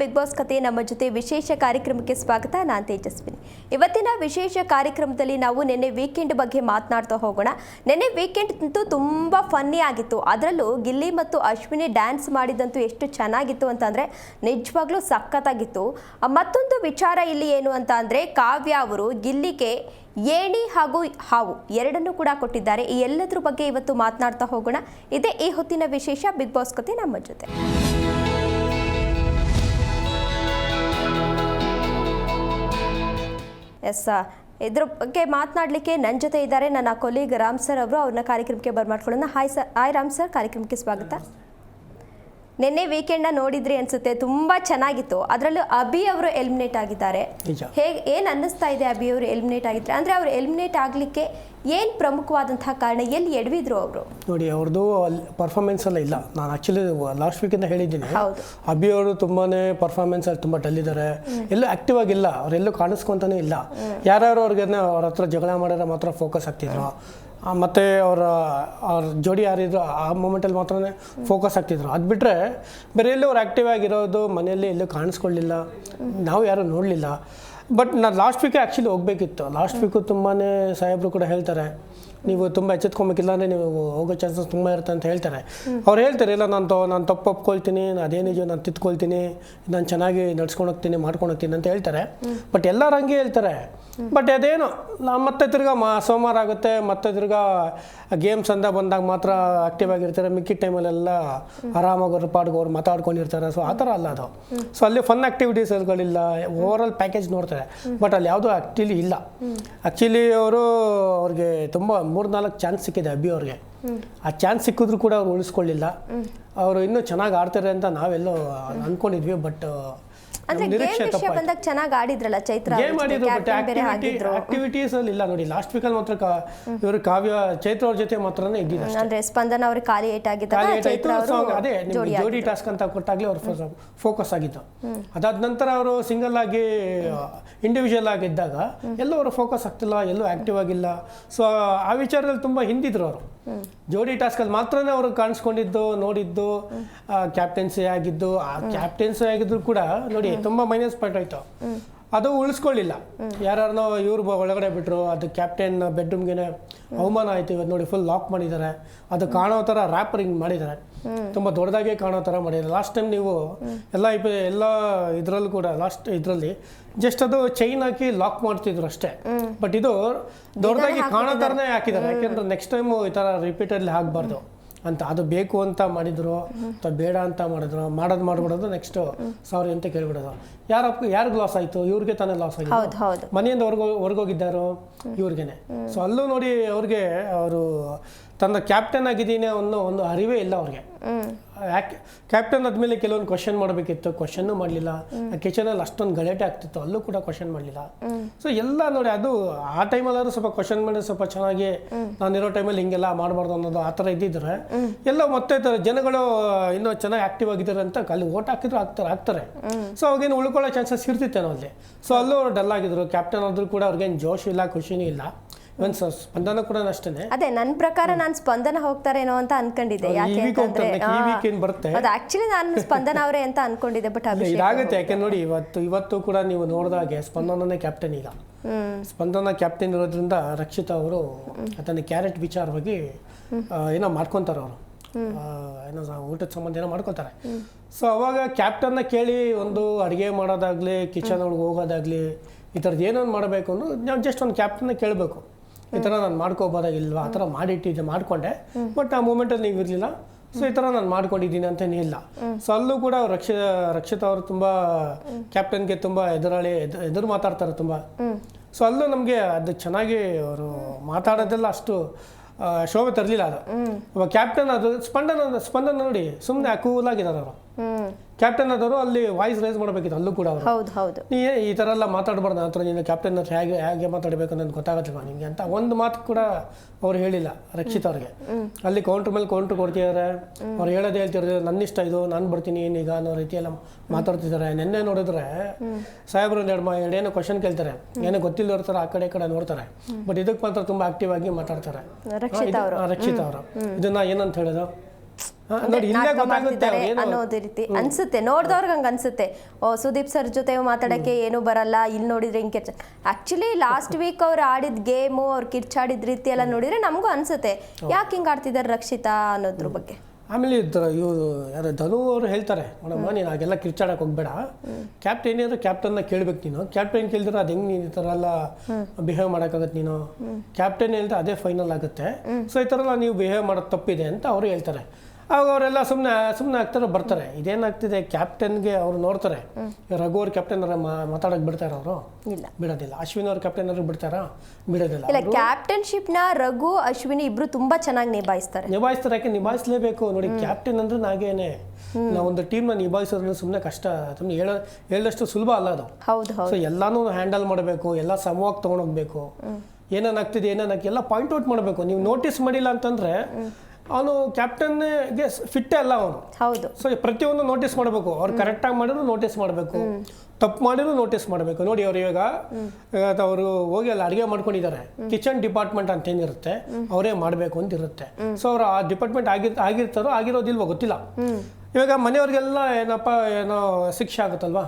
Big boss ಕತೆ ನಮ್ಮ ಜೊತೆ ವಿಶೇಷ ಕಾರ್ಯಕ್ರಮಕ್ಕೆ ಸ್ವಾಗತ. ನಾನು ತೇಜಸ್ವಿನಿ. ಇವತ್ತಿನ ವಿಶೇಷ ಕಾರ್ಯಕ್ರಮದಲ್ಲಿ ನಾವು ನಿನ್ನೆ ವೀಕೆಂಡ್ ಬಗ್ಗೆ ಮಾತನಾಡ್ತಾ ಹೋಗೋಣ. ನಿನ್ನೆ ವೀಕೆಂಡ್ ಅಂತೂ ತುಂಬ ಫನ್ನಿ ಆಗಿತ್ತು. ಅದರಲ್ಲೂ ಗಿಲ್ಲಿ ಮತ್ತು ಅಶ್ವಿನಿ ಡ್ಯಾನ್ಸ್ ಮಾಡಿದಂತೂ ಎಷ್ಟು ಚೆನ್ನಾಗಿತ್ತು ಅಂತಂದರೆ ನಿಜವಾಗ್ಲೂ ಸಖತ್ತಾಗಿತ್ತು. ಮತ್ತೊಂದು ವಿಚಾರ ಇಲ್ಲಿ ಏನು ಅಂತ ಅಂದರೆ ಕಾವ್ಯ ಅವರು ಗಿಲ್ಲಿಗೆ ಏಣಿ ಹಾಗೂ ಹಾವು ಎರಡನ್ನೂ ಕೂಡ ಕೊಟ್ಟಿದ್ದಾರೆ. ಈ ಎಲ್ಲದ್ರ ಬಗ್ಗೆ ಇವತ್ತು ಮಾತನಾಡ್ತಾ ಹೋಗೋಣ. ಇದೇ ಈ ಹೊತ್ತಿನ ವಿಶೇಷ ಬಿಗ್ ಬಾಸ್ ಕತೆ ನಮ್ಮ ಜೊತೆ. ಎಸ್ ಇದ್ರ ಬಗ್ಗೆ ಮಾತನಾಡಲಿಕ್ಕೆ ನನ್ನ ಜೊತೆ ಇದ್ದಾರೆ ನನ್ನ ಕೊಲೀಗ್ ರಾಮ್ ಸರ್ ಅವರು. ಅವ್ರನ್ನ ಕಾರ್ಯಕ್ರಮಕ್ಕೆ ಬರ್ಮಾಡ್ಕೊಳ್ಳೋಣ hi sir. Hi Ram sir. ಕಾರ್ಯಕ್ರಮಕ್ಕೆ ಸ್ವಾಗತ. ನಿನ್ನೆ ವೀಕೆಂಡ್ನ ನೋಡಿದ್ರಿ ಅನ್ಸುತ್ತೆ ತುಂಬಾ ಚೆನ್ನಾಗಿತ್ತು. ಅದರಲ್ಲೂ ಅಭಿ ಅವರು ಎಲಿಮಿನೇಟ್ ಆಗಿದ್ದಾರೆ. ಹೇಗೆ ಏನು ಅನ್ನಿಸ್ತಾ ಇದೆ ಅಭಿ ಅವರು ಎಲಿಮಿನೇಟ್ ಆಗಿದ್ರೆ? ಅಂದರೆ ಅವರು ಎಲಿಮಿನೇಟ್ ಆಗಲಿಕ್ಕೆ ಏನು ಪ್ರಮುಖವಾದಂತಹ ಕಾರಣ ಎಲ್ಲಿ ಎಡವಿದ್ರು ಅವರು? ನೋಡಿ ಅವ್ರದ್ದು ಪರ್ಫಾರ್ಮೆನ್ಸ್ ಎಲ್ಲ ಇಲ್ಲ. ನಾನು ಆಕ್ಚುಲಿ ಲಾಸ್ಟ್ ವೀಕಿಂದ ಹೇಳಿದ್ದೀನಿ. ಅಭಿ ಅವರು ತುಂಬಾನೇ ಪರ್ಫಾರ್ಮೆನ್ಸ್ ಅಲ್ಲಿ ತುಂಬಾ ಡಲ್ ಇದ್ದಾರೆ ಎಲ್ಲೂ ಆಕ್ಟಿವ್ ಆಗಿಲ್ಲ. ಅವರೆಲ್ಲೂ ಕಾಣಿಸ್ಕೊಂತಾನೆ ಇಲ್ಲ. ಯಾರ್ಯಾರು ಅವ್ರಿಗೆ ಅವ್ರ ಹತ್ರ ಜಗಳ ಮಾಡಿದ್ರೆ ಮಾತ್ರ ಫೋಕಸ್ ಆಗ್ತಿದ್ರು. ಮತ್ತೆ ಅವರ, ಅವ್ರ ಜೋಡಿ ಯಾರಿದ್ರು ಆ ಮೂಮೆಂಟಲ್ಲಿ ಮಾತ್ರ ಫೋಕಸ್ ಆಗ್ತಿದ್ರು. ಅದು ಬಿಟ್ಟರೆ ಬೇರೆ ಎಲ್ಲೂ ಅವ್ರು ಆ್ಯಕ್ಟಿವ್ ಆಗಿರೋದು ಮನೆಯಲ್ಲಿ ಎಲ್ಲೂ ಕಾಣಿಸ್ಕೊಳ್ಳಿಲ್ಲ. ನಾವು ಯಾರೂ ನೋಡಲಿಲ್ಲ. ಬಟ್ ನಾನು ಲಾಸ್ಟ್ ವೀಕ್ ಆ್ಯಕ್ಚುಲಿ ಹೋಗಬೇಕಿತ್ತು. ಲಾಸ್ಟ್ ವೀಕು ತುಂಬಾ ಸಾಹೇಬರು ಕೂಡ ಹೇಳ್ತಾರೆ. ನೀವು ತುಂಬ ಎಚ್ಚೆತ್ಕೊಬೇಕಿಲ್ಲ ಅಂದರೆ ನೀವು ಹೋಗೋ ಚಾನ್ಸಸ್ ತುಂಬ ಇರುತ್ತೆ ಅಂತ ಹೇಳ್ತಾರೆ. ಅವ್ರು ಹೇಳ್ತಾರೆ ಇಲ್ಲ ನಾನು ತೊ ನಾನು ತಪ್ಪು ಒಪ್ಕೊಳ್ತೀನಿ ಅದೇ ನಿಜ ನಾನು ತಿತ್ಕೊಳ್ತೀನಿ ನಾನು ಚೆನ್ನಾಗಿ ನಡ್ಸ್ಕೊಂಡು ಹೋಗ್ತೀನಿ ಮಾಡ್ಕೊಂಡು ಹೋಗ್ತೀನಿ ಅಂತ ಹೇಳ್ತಾರೆ. ಬಟ್ ಎಲ್ಲರೂ ಹಂಗೆ ಹೇಳ್ತಾರೆ. ಬಟ್ ಅದೇನು ನಾ ಮತ್ತೆ ತಿರ್ಗಾ ಮಾ ಸೋಮವಾರ ಆಗುತ್ತೆ ಮತ್ತೆ ತಿರ್ಗಾ ಗೇಮ್ಸ್ ಅಂತ ಬಂದಾಗ ಮಾತ್ರ ಆಕ್ಟಿವ್ ಆಗಿರ್ತಾರೆ. ಮಿಕ್ಕಿದ ಟೈಮಲ್ಲೆಲ್ಲ ಆರಾಮಾಗಿ ಅವ್ರ ಪಾಡ್ಗೆ ಅವ್ರು ಮಾತಾಡ್ಕೊಂಡಿರ್ತಾರೆ. ಸೊ ಆ ಥರ ಅಲ್ಲ ಅದು. ಸೊ ಅಲ್ಲಿ ಫನ್ ಆ್ಯಕ್ಟಿವಿಟೀಸ್ಗಳಿಲ್ಲ ಓವರ್ ಆಲ್ ಪ್ಯಾಕೇಜ್ ನೋಡ್ತಾರೆ. ಬಟ್ ಅಲ್ಲಿ ಯಾವುದೂ ಆ್ಯಕ್ಚುಲಿ ಇಲ್ಲ. ಆ್ಯಕ್ಚುಲಿ ಅವರು ಅವ್ರಿಗೆ ತುಂಬ ಮೂರು ನಾಲ್ಕು ಚಾನ್ಸ್ ಸಿಕ್ಕಿದೆ ಅಬ್ಬಿ ಅವ್ರಿಗೆ. ಆ ಚಾನ್ಸ್ ಸಿಕ್ಕಿದ್ರು ಕೂಡ ಅವ್ರು ಉಳಿಸ್ಕೊಳ್ಳಿಲ್ಲ. ಅವರು ಇನ್ನೂ ಚೆನ್ನಾಗಿ ಆಡ್ತಾರೆ ಅಂತ ನಾವೆಲ್ಲೋ ಅಂದ್ಕೊಂಡಿದ್ವಿ ಬಟ್ ಅಂದ್ರೆ ಗೇಮ್ ನಿರೀಕ್ಷೆ ವಿಷಯ ಬಂದಾಗ ಚೆನ್ನಾಗಿ ಆಡಿದ್ರಲ್ಲ ಚೈತ್ರ ಗೇಮ್ ಆಡಿದ್ರು ಬಟ್ ಆಕ್ಟಿವಿಟಿ ಆಕ್ಟಿವಿಟೀಸ್ ಅಲ್ಲಿ ಇಲ್ಲ ನೋಡಿ ಲಾಸ್ಟ್ ವೀಕಲ್ಲಿ ಮಾತ್ರ ಕಾ- ಇವರು ಕಾವ್ಯ ಚೈತ್ರ ಅವ್ರ ಜೊತೆ ಮಾತ್ರನೇ ಇದ್ದಿದ್ದು ಅಂದ್ರೆ ಸ್ಪಂದನ ಅವ್ರಿಗೆ ಖಾಲಿ ಏಟ್ ಆಗಿದ್ದಾಗ ಚೈತ್ರ ಅದೇ ನಿಮ್ಗೆ ಜೋಡಿ ಟಾಸ್ಕ್ ಅಂತ ಕೊಟ್ಟಾಗಲೇ ಅವ್ರ ಫೋಕಸ್ ಆಗಿದ್ದು. ಅದಾದ ನಂತರ ಅವರು ಸಿಂಗಲ್ ಆಗಿ ಇಂಡಿವಿಜುವಲ್ ಆಗಿದ್ದಾಗ ಎಲ್ಲೂ ಅವರು ಫೋಕಸ್ ಆಗ್ತಿಲ್ಲ ಎಲ್ಲೂ ಆಕ್ಟಿವ್ ಆಗಿಲ್ಲ. ಸೊ ಆ ವಿಚಾರದಲ್ಲಿ ತುಂಬಾ ಹಿಂದಿದ್ರು ಅವರು. ಜೋಡಿ ಟಾಸ್ಕ್ ಅಲ್ಲಿ ಮಾತ್ರನೇ ಅವರು ಕಾಣಿಸ್ಕೊಂಡಿದ್ದು ನೋಡಿದ್ದು ಕ್ಯಾಪ್ಟನ್ಸಿ ಆಗಿದ್ದು ಆ ಕ್ಯಾಪ್ಟನ್ಸಿ ಆಗಿದ್ರು ಕೂಡ ನೋಡಿ ತುಂಬ ಮೈನಸ್ ಪಾಯಿಂಟ್ ಆಯ್ತು. ಅದು ಉಳಿಸ್ಕೊಳ್ಳಿಲ್ಲ. ಯಾರನ್ನೋ ಇವ್ರು ಒಳಗಡೆ ಬಿಟ್ರು ಅದು ಕ್ಯಾಪ್ಟನ್ ಬೆಡ್ರೂಮ್ಗೆ ಅವಮಾನ ಆಯ್ತು ಇವತ್ತು ನೋಡಿ ಫುಲ್ ಲಾಕ್ ಮಾಡಿದ್ದಾರೆ. ಅದು ಕಾಣೋ ತರ ರ್ಯಾಪರಿಂಗ್ ಮಾಡಿದ್ದಾರೆ. ತುಂಬಾ ದೊಡ್ಡದಾಗೆ ಕಾಣೋ ಥರ ಮಾಡಿದ್ದಾರೆ. ಲಾಸ್ಟ್ ಟೈಮ್ ನೀವು ಎಲ್ಲ ಎಲ್ಲಾ ಎಲ್ಲ ಇದರಲ್ಲೂ ಕೂಡ ಲಾಸ್ಟ್ ಇದರಲ್ಲಿ ಜಸ್ಟ್ ಅದು ಚೈನ್ ಹಾಕಿ ಲಾಕ್ ಮಾಡ್ತಿದ್ರು ಅಷ್ಟೇ. ಬಟ್ ಇದು ದೊಡ್ಡದಾಗಿ ಕಾಣೋ ತರನೇ ಹಾಕಿದ್ದಾರೆ. ಯಾಕೆಂದ್ರೆ ನೆಕ್ಸ್ಟ್ ಟೈಮ್ ಈ ತರ ರಿಪೀಟಲ್ಲಿ ಆಗಬಾರ್ದು ಅಂತ ಅದು ಬೇಕು ಅಂತ ಮಾಡಿದ್ರು ಅಥವಾ ಬೇಡ ಅಂತ ಮಾಡಿದ್ರು ಮಾಡೋದು ಮಾಡ್ಬಿಡೋದು ನೆಕ್ಸ್ಟ್ ಸಾರಿ ಅಂತ ಕೇಳ್ಬಿಡೋದು. ಯಾರಪ್ಪ ಯಾರಿಗೆ ಲಾಸ್ ಆಯ್ತು? ಇವ್ರಿಗೆ ತಾನೇ ಲಾಸ್ ಹೌದು ಮನೆಯಿಂದ ಹೊರಗೋ ಹೊರಗೋಗಿದ್ದಾರೋ ಇವ್ರಿಗೇನೆ. ಸೊ ಅಲ್ಲೂ ನೋಡಿ ಅವ್ರಿಗೆ ಅವರು ತನ್ನ ಕ್ಯಾಪ್ಟನ್ ಆಗಿದ್ದೀನಿ ಅನ್ನೋ ಒಂದು ಅರಿವೇ ಇಲ್ಲ ಅವ್ರಿಗೆ. ಯಾಕೆ ಕ್ಯಾಪ್ಟನ್ ಆದಮೇಲೆ ಕೆಲವೊಂದು ಕ್ವಶನ್ ಮಾಡಬೇಕಿತ್ತು ಕ್ವಶನ್ನು ಮಾಡಲಿಲ್ಲ. ಕಿಚನಲ್ಲಿ ಅಷ್ಟೊಂದು ಗಲಾಟೆ ಆಗ್ತಿತ್ತು ಅಲ್ಲೂ ಕೂಡ ಕ್ವಶನ್ ಮಾಡಲಿಲ್ಲ. ಸೊ ಎಲ್ಲ ನೋಡಿ ಅದು ಆ ಟೈಮಲ್ಲಾದ್ರೂ ಸ್ವಲ್ಪ ಕ್ವಶನ್ ಮಾಡಿ ಸ್ವಲ್ಪ ಚೆನ್ನಾಗಿ ನಾನಿರೋ ಟೈಮಲ್ಲಿ ಹಿಂಗೆಲ್ಲ ಮಾಡಬಾರ್ದು ಅನ್ನೋದು ಆ ಥರ ಇದ್ದಿದ್ರೆ ಎಲ್ಲ ಮತ್ತೆ ಜನಗಳು ಇನ್ನೂ ಚೆನ್ನಾಗಿ ಆಕ್ಟಿವ್ ಆಗಿದ್ದಾರೆ ಅಂತ ಅಲ್ಲಿ ಓಟ್ ಹಾಕಿದ್ರು ಆಗ್ತಾರೆ ಆಗ್ತಾರೆ ಸೊ ಅವಾಗೇನು ಉಳ್ಕೊಳ್ಳೋ ಚಾನ್ಸಸ್ ಇರ್ತಿತ್ತೇನೋ ಅಲ್ಲಿ. ಸೊ ಅಲ್ಲೂ ಅವ್ರು ಡಲ್ ಆಗಿದ್ರು. ಕ್ಯಾಪ್ಟನ್ ಆದರೂ ಕೂಡ ಅವ್ರಿಗೇನು ಜೋಶ್ ಇಲ್ಲ ಖುಷಿನೂ ಇಲ್ಲ. ಇವನ್ ಸ್ಪಂದನ ಕೂಡ ಅಷ್ಟೇ ಅದೇ ನನ್ನ ಪ್ರಕಾರ ನಾನು ಸ್ಪಂದನ ಹೋಗ್ತಾರೇನೋ ಅಂತ ಅನ್ಕೊಂಡಿದ್ದೆ. ಯಾಕೆ ಅಂತಂದ್ರೆ ಬರುತ್ತೆ? ಅದು ಆಕ್ಚುಲಿ ನಾನು ಸ್ಪಂದನ ಅವರೇ ಅಂತ ಅನ್ಕೊಂಡಿದ್ದೆ ಬಟ್ ಇದಾಗುತ್ತೆ. ಯಾಕೆ ನೋಡಿ ಇವತ್ತು ಇವತ್ತು ಕೂಡ ನೀವು ನೋಡಿದಾಗೆ ಸ್ಪಂದನನೇ ಕ್ಯಾಪ್ಟನ್ ಈಗ. ಸ್ಪಂದನ ಕ್ಯಾಪ್ಟನ್ ಇರೋದ್ರಿಂದ ರಕ್ಷಿತ ಅವರು ಅದನ್ನ ಕ್ಯಾರೆಟ್ ವಿಚಾರವಾಗಿ ಏನೋ ಮಾಡ್ಕೊಂತಾರ ಅವರು. ಏನೋ ಊಟದ ಸಂಬಂಧ ಏನೋ ಮಾಡ್ಕೊತಾರೆ. ಸೊ ಅವಾಗ ಕ್ಯಾಪ್ಟನ್ನ ಕೇಳಿ ಒಂದು ಅಡುಗೆ ಮಾಡೋದಾಗ್ಲಿ ಕಿಚನ್ ಒಳಗೆ ಹೋಗೋದಾಗ್ಲಿ ಈ ಥರದ್ದು ಏನೋ ಮಾಡಬೇಕು ಅಂದ್ರೆ ನಾವು ಜಸ್ಟ್ ಒಂದು ಕ್ಯಾಪ್ಟನ್ನ ಕೇಳಬೇಕು. ಈ ಥರ ನಾನು ಮಾಡ್ಕೋಬೋದಾಗಿಲ್ವಾ? ಆ ಥರ ಮಾಡಿಟ್ಟಿದ್ದೆ ಮಾಡ್ಕೊಂಡೆ. ಬಟ್ ಆ ಮೂಮೆಂಟಲ್ಲಿ ನೀವು ಇರಲಿಲ್ಲ. ಸೊ ಈ ಥರ ನಾನು ಮಾಡ್ಕೊಂಡಿದ್ದೀನಿ ಅಂತೇನಿಲ್ಲ ಸೊ ಅಲ್ಲೂ ಕೂಡ ರಕ್ಷ ರಕ್ಷಿತ ಅವರು ತುಂಬ ಕ್ಯಾಪ್ಟನ್ಗೆ ತುಂಬ ಎದುರಾಳಿ ಎದು- ಎದುರು ಮಾತಾಡ್ತಾರೆ ತುಂಬ. ಸೊ ಅಲ್ಲೂ ನಮಗೆ ಅದು ಚೆನ್ನಾಗಿ ಅವರು ಮಾತಾಡೋದೆಲ್ಲ ಅಷ್ಟು ಶೋಭೆ ತರಲಿಲ್ಲ ಅದು. ಕ್ಯಾಪ್ಟನ್ ಅದು ಸ್ಪಂದನ ಸ್ಪಂದನ ನೋಡಿ ಸುಮ್ಮನೆ ಕೂಲ್ ಆಗಿದ್ದಾರೆ ಅವರು ಕ್ಯಾಪ್ಟನ್ ಆದವರು ಅಲ್ಲಿ ವಾಯ್ಸ್ ರೈಸ್ ಮಾಡಬೇಕಿತ್ತು ಅಲ್ಲೂ ಕೂಡ ಅವರು. ಹೌದು ಹೌದು. ನೀ ಈ ಥರ ಎಲ್ಲ ಮಾತಾಡಬಾರ್ದು ನನ್ನ ಹತ್ರ ನೀನು ಕ್ಯಾಪ್ಟನ್ ಹತ್ರ ಹೇಗೆ ಹೇಗೆ ಮಾತಾಡಬೇಕು ಅನ್ನೋದು ಗೊತ್ತಾಗತ್ತಲ್ವ ನಿಮಗೆ ಅಂತ? ಒಂದು ಮಾತು ಕೂಡ ಅವ್ರು ಹೇಳಿಲ್ಲ ರಕ್ಷಿತ್ ಅವ್ರಿಗೆ. ಅಲ್ಲಿ ಕೌಂಟ್ರ್ ಮೇಲೆ ಕೌಂಟ್ರ್ ಕೊಡ್ತಿದ್ದಾರೆ ಅವ್ರು ಹೇಳೋದು ಹೇಳ್ತಿರೋದು ನನ್ನ ಇಷ್ಟ ಇದು ನಾನು ಬರ್ತೀನಿ ಏನೀಗ ಅನ್ನೋ ರೀತಿ ಎಲ್ಲ ಮಾತಾಡ್ತಿದ್ದಾರೆ ನಿನ್ನೆ ನೋಡಿದ್ರೆ ಸಾಹೇಬ್ರು ಒಂದು ಎರಡು ಮಾ ಎರಡೇನೋ ಕ್ವಶನ್ ಕೇಳ್ತಾರೆ. ಏನೋ ಗೊತ್ತಿಲ್ಲದವ್ರ ಥರ ಆ ಕಡೆ ಈ ಕಡೆ ನೋಡ್ತಾರೆ. ಬಟ್ ಇದಕ್ಕೆ ಮಾತ್ರ ತುಂಬ ಆಕ್ಟಿವ್ ಆಗಿ ಮಾತಾಡ್ತಾರೆ. ರಕ್ಷಿತ್ ಅವರು. ಆ, ರಕ್ಷಿತ್ ಅವರು. ಇದನ್ನ ಏನಂತ ಹೇಳೋದು? ಅನ್ನೋದು ರೀತಿ. ಅನ್ಸುತ್ತೆ ನೋಡ್ದವ್ರಿಗೆ ಹಂಗ ಅನ್ಸುತ್ತೆ. ಓ ಸುದೀಪ್ ಸರ್ ಜೊತೆ ಮಾತಾಡಕ್ಕೆ ಏನು ಬರಲ್ಲ ಇಲ್ಲಿ ನೋಡಿದ್ರೆ ಹಿಂಗೆ ಕಿರ್ಚ ಆಕ್ಚುಲಿ ಲಾಸ್ಟ್ ವೀಕ್ ಅವ್ರು ಆಡಿದ ಗೇಮು ಅವ್ರು ಕಿರ್ಚಾಡಿದ ರೀತಿ ಎಲ್ಲ ನೋಡಿದ್ರೆ ನಮಗೂ ಅನ್ಸುತ್ತೆ. ಯಾಕೆ ಹಿಂಗ್ ಆಡ್ತಿದ್ದಾರೆ ರಕ್ಷಿತಾ ಅನ್ನೋದ್ರ ಬಗ್ಗೆ? ಆಮೇಲೆ ಇದ್ರ ಇವರು ಯಾರು ಧನು ಅವರು ಹೇಳ್ತಾರೆ ನೋಡಮ್ಮ ನೀನು ಹಾಗೆಲ್ಲ ಕಿರ್ಚಾಡಕ್ಕೆ ಹೋಗ್ಬೇಡ. ಕ್ಯಾಪ್ಟನ್ ಏನಾದ್ರು ಕ್ಯಾಪ್ಟನ್ನ ಕೇಳ್ಬೇಕು ನೀನು. ಕ್ಯಾಪ್ಟನ್ ಕೇಳಿದ್ರೆ ಅದು ಹೆಂಗೆ ನೀನು ಈ ಥರ ಎಲ್ಲ ಬಿಹೇವ್ ಮಾಡೋಕ್ಕಾಗತ್ತೆ ನೀನು? ಕ್ಯಾಪ್ಟನ್ ಹೇಳಿದ್ರೆ ಅದೇ ಫೈನಲ್ ಆಗುತ್ತೆ. ಸೊ ಈ ಥರ ಎಲ್ಲ ನೀವು ಬಿಹೇವ್ ಮಾಡೋದು ತಪ್ಪಿದೆ ಅಂತ ಅವರು ಹೇಳ್ತಾರೆ. ಆವಾಗ ಅವರೆಲ್ಲ ಸುಮ್ಮನೆ ಸುಮ್ಮನೆ ಆಗ್ತಾರೆ ಬರ್ತಾರೆ. ಇದೇನಾಗ್ತಿದೆ ಕ್ಯಾಪ್ಟನ್ಗೆ ಅವ್ರು ನೋಡ್ತಾರೆ. ರಘು ಅವ್ರ ಕ್ಯಾಪ್ಟನ್ ಮಾತಾಡೋಕೆ ಬಿಡ್ತಾರ ಅವರು? ಇಲ್ಲ. ಬಿಡೋದಿಲ್ಲ. ಅಶ್ವಿನ್ ಅವ್ರ ಕ್ಯಾಪ್ಟನ್ ಅವ್ರಿಗೆ ಬಿಡ್ತಾರಾ? ಬಿಡೋದಿಲ್ಲ. ಇಲ್ಲ ಕ್ಯಾಪ್ಟನ್ಶಿಪ್ನ ರಘು ಅಶ್ವಿನಿ ಇಬ್ರು ತುಂಬಾ ಚೆನ್ನಾಗಿ ನಿಭಾಯಿಸ್ತಾರೆ. ನಿಭಾಯಿಸ್ತಾರೆ. ಯಾಕೆ ನಿಭಾಯಿಸಲೇಬೇಕು? ನೋಡಿ ಕ್ಯಾಪ್ಟನ್ ಅಂದ್ರೆ ನಾಗೇನೆ. ಟೀಮ್ ಟೀಮ್ನ ನಿಭಾಯಿಸೋದ್ರಿಂದ ಸುಮ್ಮನೆ ಕಷ್ಟ. ಸುಮ್ಮನೆ ಹೇಳೋ ಹೇಳಷ್ಟು ಸುಲಭ ಅಲ್ಲ ಅದು. ಸೊ ಎಲ್ಲಾನು ಹ್ಯಾಂಡಲ್ ಮಾಡಬೇಕು. ಎಲ್ಲ ಸಮವಾಗಿ ತೊಗೊಂಡೋಗ್ಬೇಕು ಏನೇನಾಗ್ತಿದೆ ಏನೇನಾಗ್ತಿದೆ ಎಲ್ಲ ಪಾಯಿಂಟ್ ಔಟ್ ಮಾಡಬೇಕು. ನೀವು ನೋಟಿಸ್ ಮಾಡಿಲ್ಲ ಅಂತಂದ್ರೆ ಅವನು ಕ್ಯಾಪ್ಟನ್ಗೆ ಫಿಟ್ಟೇ ಅಲ್ಲ ಅವನು. ಹೌದು. ಸೊ ಪ್ರತಿಯೊಂದು ನೋಟಿಸ್ ಮಾಡಬೇಕು. ಅವ್ರು ಕರೆಕ್ಟಾಗಿ ಮಾಡಿದ್ರು ನೋಟಿಸ್ ಮಾಡಬೇಕು. ತಪ್ಪು ಮಾಡಿದ್ರು ನೋಟಿಸ್ ಮಾಡಬೇಕು. ನೋಡಿ ಅವ್ರು ಇವಾಗ ಅವರು ಹೋಗಿ ಅಲ್ಲಿ ಅಡುಗೆ ಮಾಡ್ಕೊಂಡಿದ್ದಾರೆ. ಕಿಚನ್ ಡಿಪಾರ್ಟ್ಮೆಂಟ್ ಅಂತ ಏನಿರುತ್ತೆ ಅವರೇ ಮಾಡಬೇಕು ಅಂತ ಇರುತ್ತೆ. ಸೊ ಅವ್ರು ಆ ಡಿಪಾರ್ಟ್ಮೆಂಟ್ ಆಗಿರ್ ಆಗಿರ್ತಾರೋ ಆಗಿರೋದಿಲ್ವೋ ಗೊತ್ತಿಲ್ಲ. ಇವಾಗ ಮನೆಯವ್ರಿಗೆಲ್ಲ ಏನಪ್ಪ ಏನೋ ಶಿಕ್ಷೆ ಆಗುತ್ತಲ್ವಾ?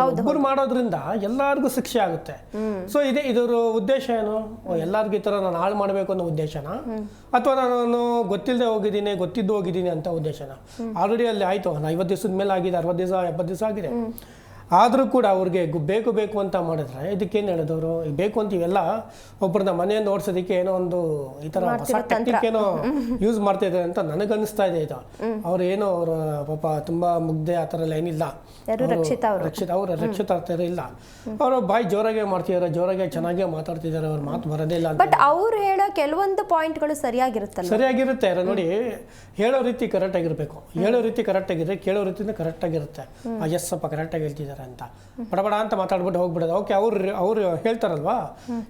ಒಬ್ಬರು ಮಾಡೋದ್ರಿಂದ ಎಲ್ಲಾರ್ಗೂ ಶಿಕ್ಷೆ ಆಗುತ್ತೆ. ಸೊ ಇದೇ ಇದರ ಉದ್ದೇಶ ಏನು? ಎಲ್ಲಾರ್ಗು ಈ ಥರ ನಾನು ಹಾಳು ಮಾಡಬೇಕು ಅನ್ನೋ ಉದ್ದೇಶನ? ಅಥವಾ ನಾನು ಗೊತ್ತಿಲ್ಲದೆ ಹೋಗಿದ್ದೀನಿ ಗೊತ್ತಿದ್ದು ಹೋಗಿದ್ದೀನಿ ಅಂತ ಉದ್ದೇಶನ? ಆಲ್ರೆಡಿ ಅಲ್ಲಿ ಆಯ್ತು ಐವತ್ತು ದಿವಸದ ಮೇಲೆ ಆಗಿದೆ ಅರವತ್ತು ದಿವಸ ಎಪ್ಪತ್ತು ದಿವಸ ಆಗಿದೆ. ಆದರೂ ಕೂಡ ಅವ್ರಿಗೆ ಬೇಕು ಬೇಕು ಅಂತ ಮಾಡಿದ್ರೆ ಇದಕ್ಕೇನು ಹೇಳಿದವರು? ಬೇಕು ಅಂತ ಇವೆಲ್ಲ ಒಬ್ಬರನ್ನ ಮನೆಯಿಂದ ಓಡಿಸೋದಕ್ಕೆ ಏನೋ ಒಂದು ಈ ಥರ ಹೊಸ ಟೆಕ್ನಿಕ್ ಏನೋ ಯೂಸ್ ಮಾಡ್ತಾ ಇದ್ದಾರೆ ಅಂತ ನನಗನ್ನಿಸ್ತಾ ಇದೆ ಇದು. ಅವ್ರು ಏನೋ ಅವರು ಪಾಪ ತುಂಬಾ ಮುಗ್ದೆ ಆ ಥರ ಎಲ್ಲ ಏನಿಲ್ಲ ರಕ್ಷಿತ ಅವರು. ರಕ್ಷಿತ ಅವ್ರು ರಕ್ಷಿತ ಆಗ್ತಾ ಇಲ್ಲ. ಅವರು ಬಾಯಿ ಜೋರಾಗೆ ಮಾಡ್ತಿದ್ದಾರೆ ಜೋರಾಗೆ ಚೆನ್ನಾಗೇ ಮಾತಾಡ್ತಿದ್ದಾರೆ ಅವ್ರ ಮಾತು ಬರೋದೇ ಇಲ್ಲ ಬಟ್ ಅವ್ರು ಹೇಳೋ ಕೆಲವೊಂದು ಪಾಯಿಂಟ್ಗಳು ಸರಿಯಾಗಿರುತ್ತೆ. ಸರಿಯಾಗಿರುತ್ತೆ ನೋಡಿ ಹೇಳೋ ರೀತಿ ಕರೆಕ್ಟ್ ಆಗಿರ್ಬೇಕು. ಹೇಳೋ ರೀತಿ ಕರೆಕ್ಟ್ ಆಗಿದ್ರೆ ಕೇಳೋ ರೀತಿಯಿಂದ ಕರೆಕ್ಟ್ ಆಗಿರುತ್ತೆ. ಎಸ್ ಸ್ವಲ್ಪ ಕರೆಕ್ಟಾಗಿ ಹೇಳ್ತಿದ್ದಾರೆ. ಅಂತ. ಬಡಬಡ ಅಂತ ಮಾತಾಡ್ಬಿಟ್ಟು ಹೋಗ್ಬಿಡೋದು. ಓಕೆ ಅವ್ರು ಅವ್ರು ಹೇಳ್ತಾರಲ್ವಾ?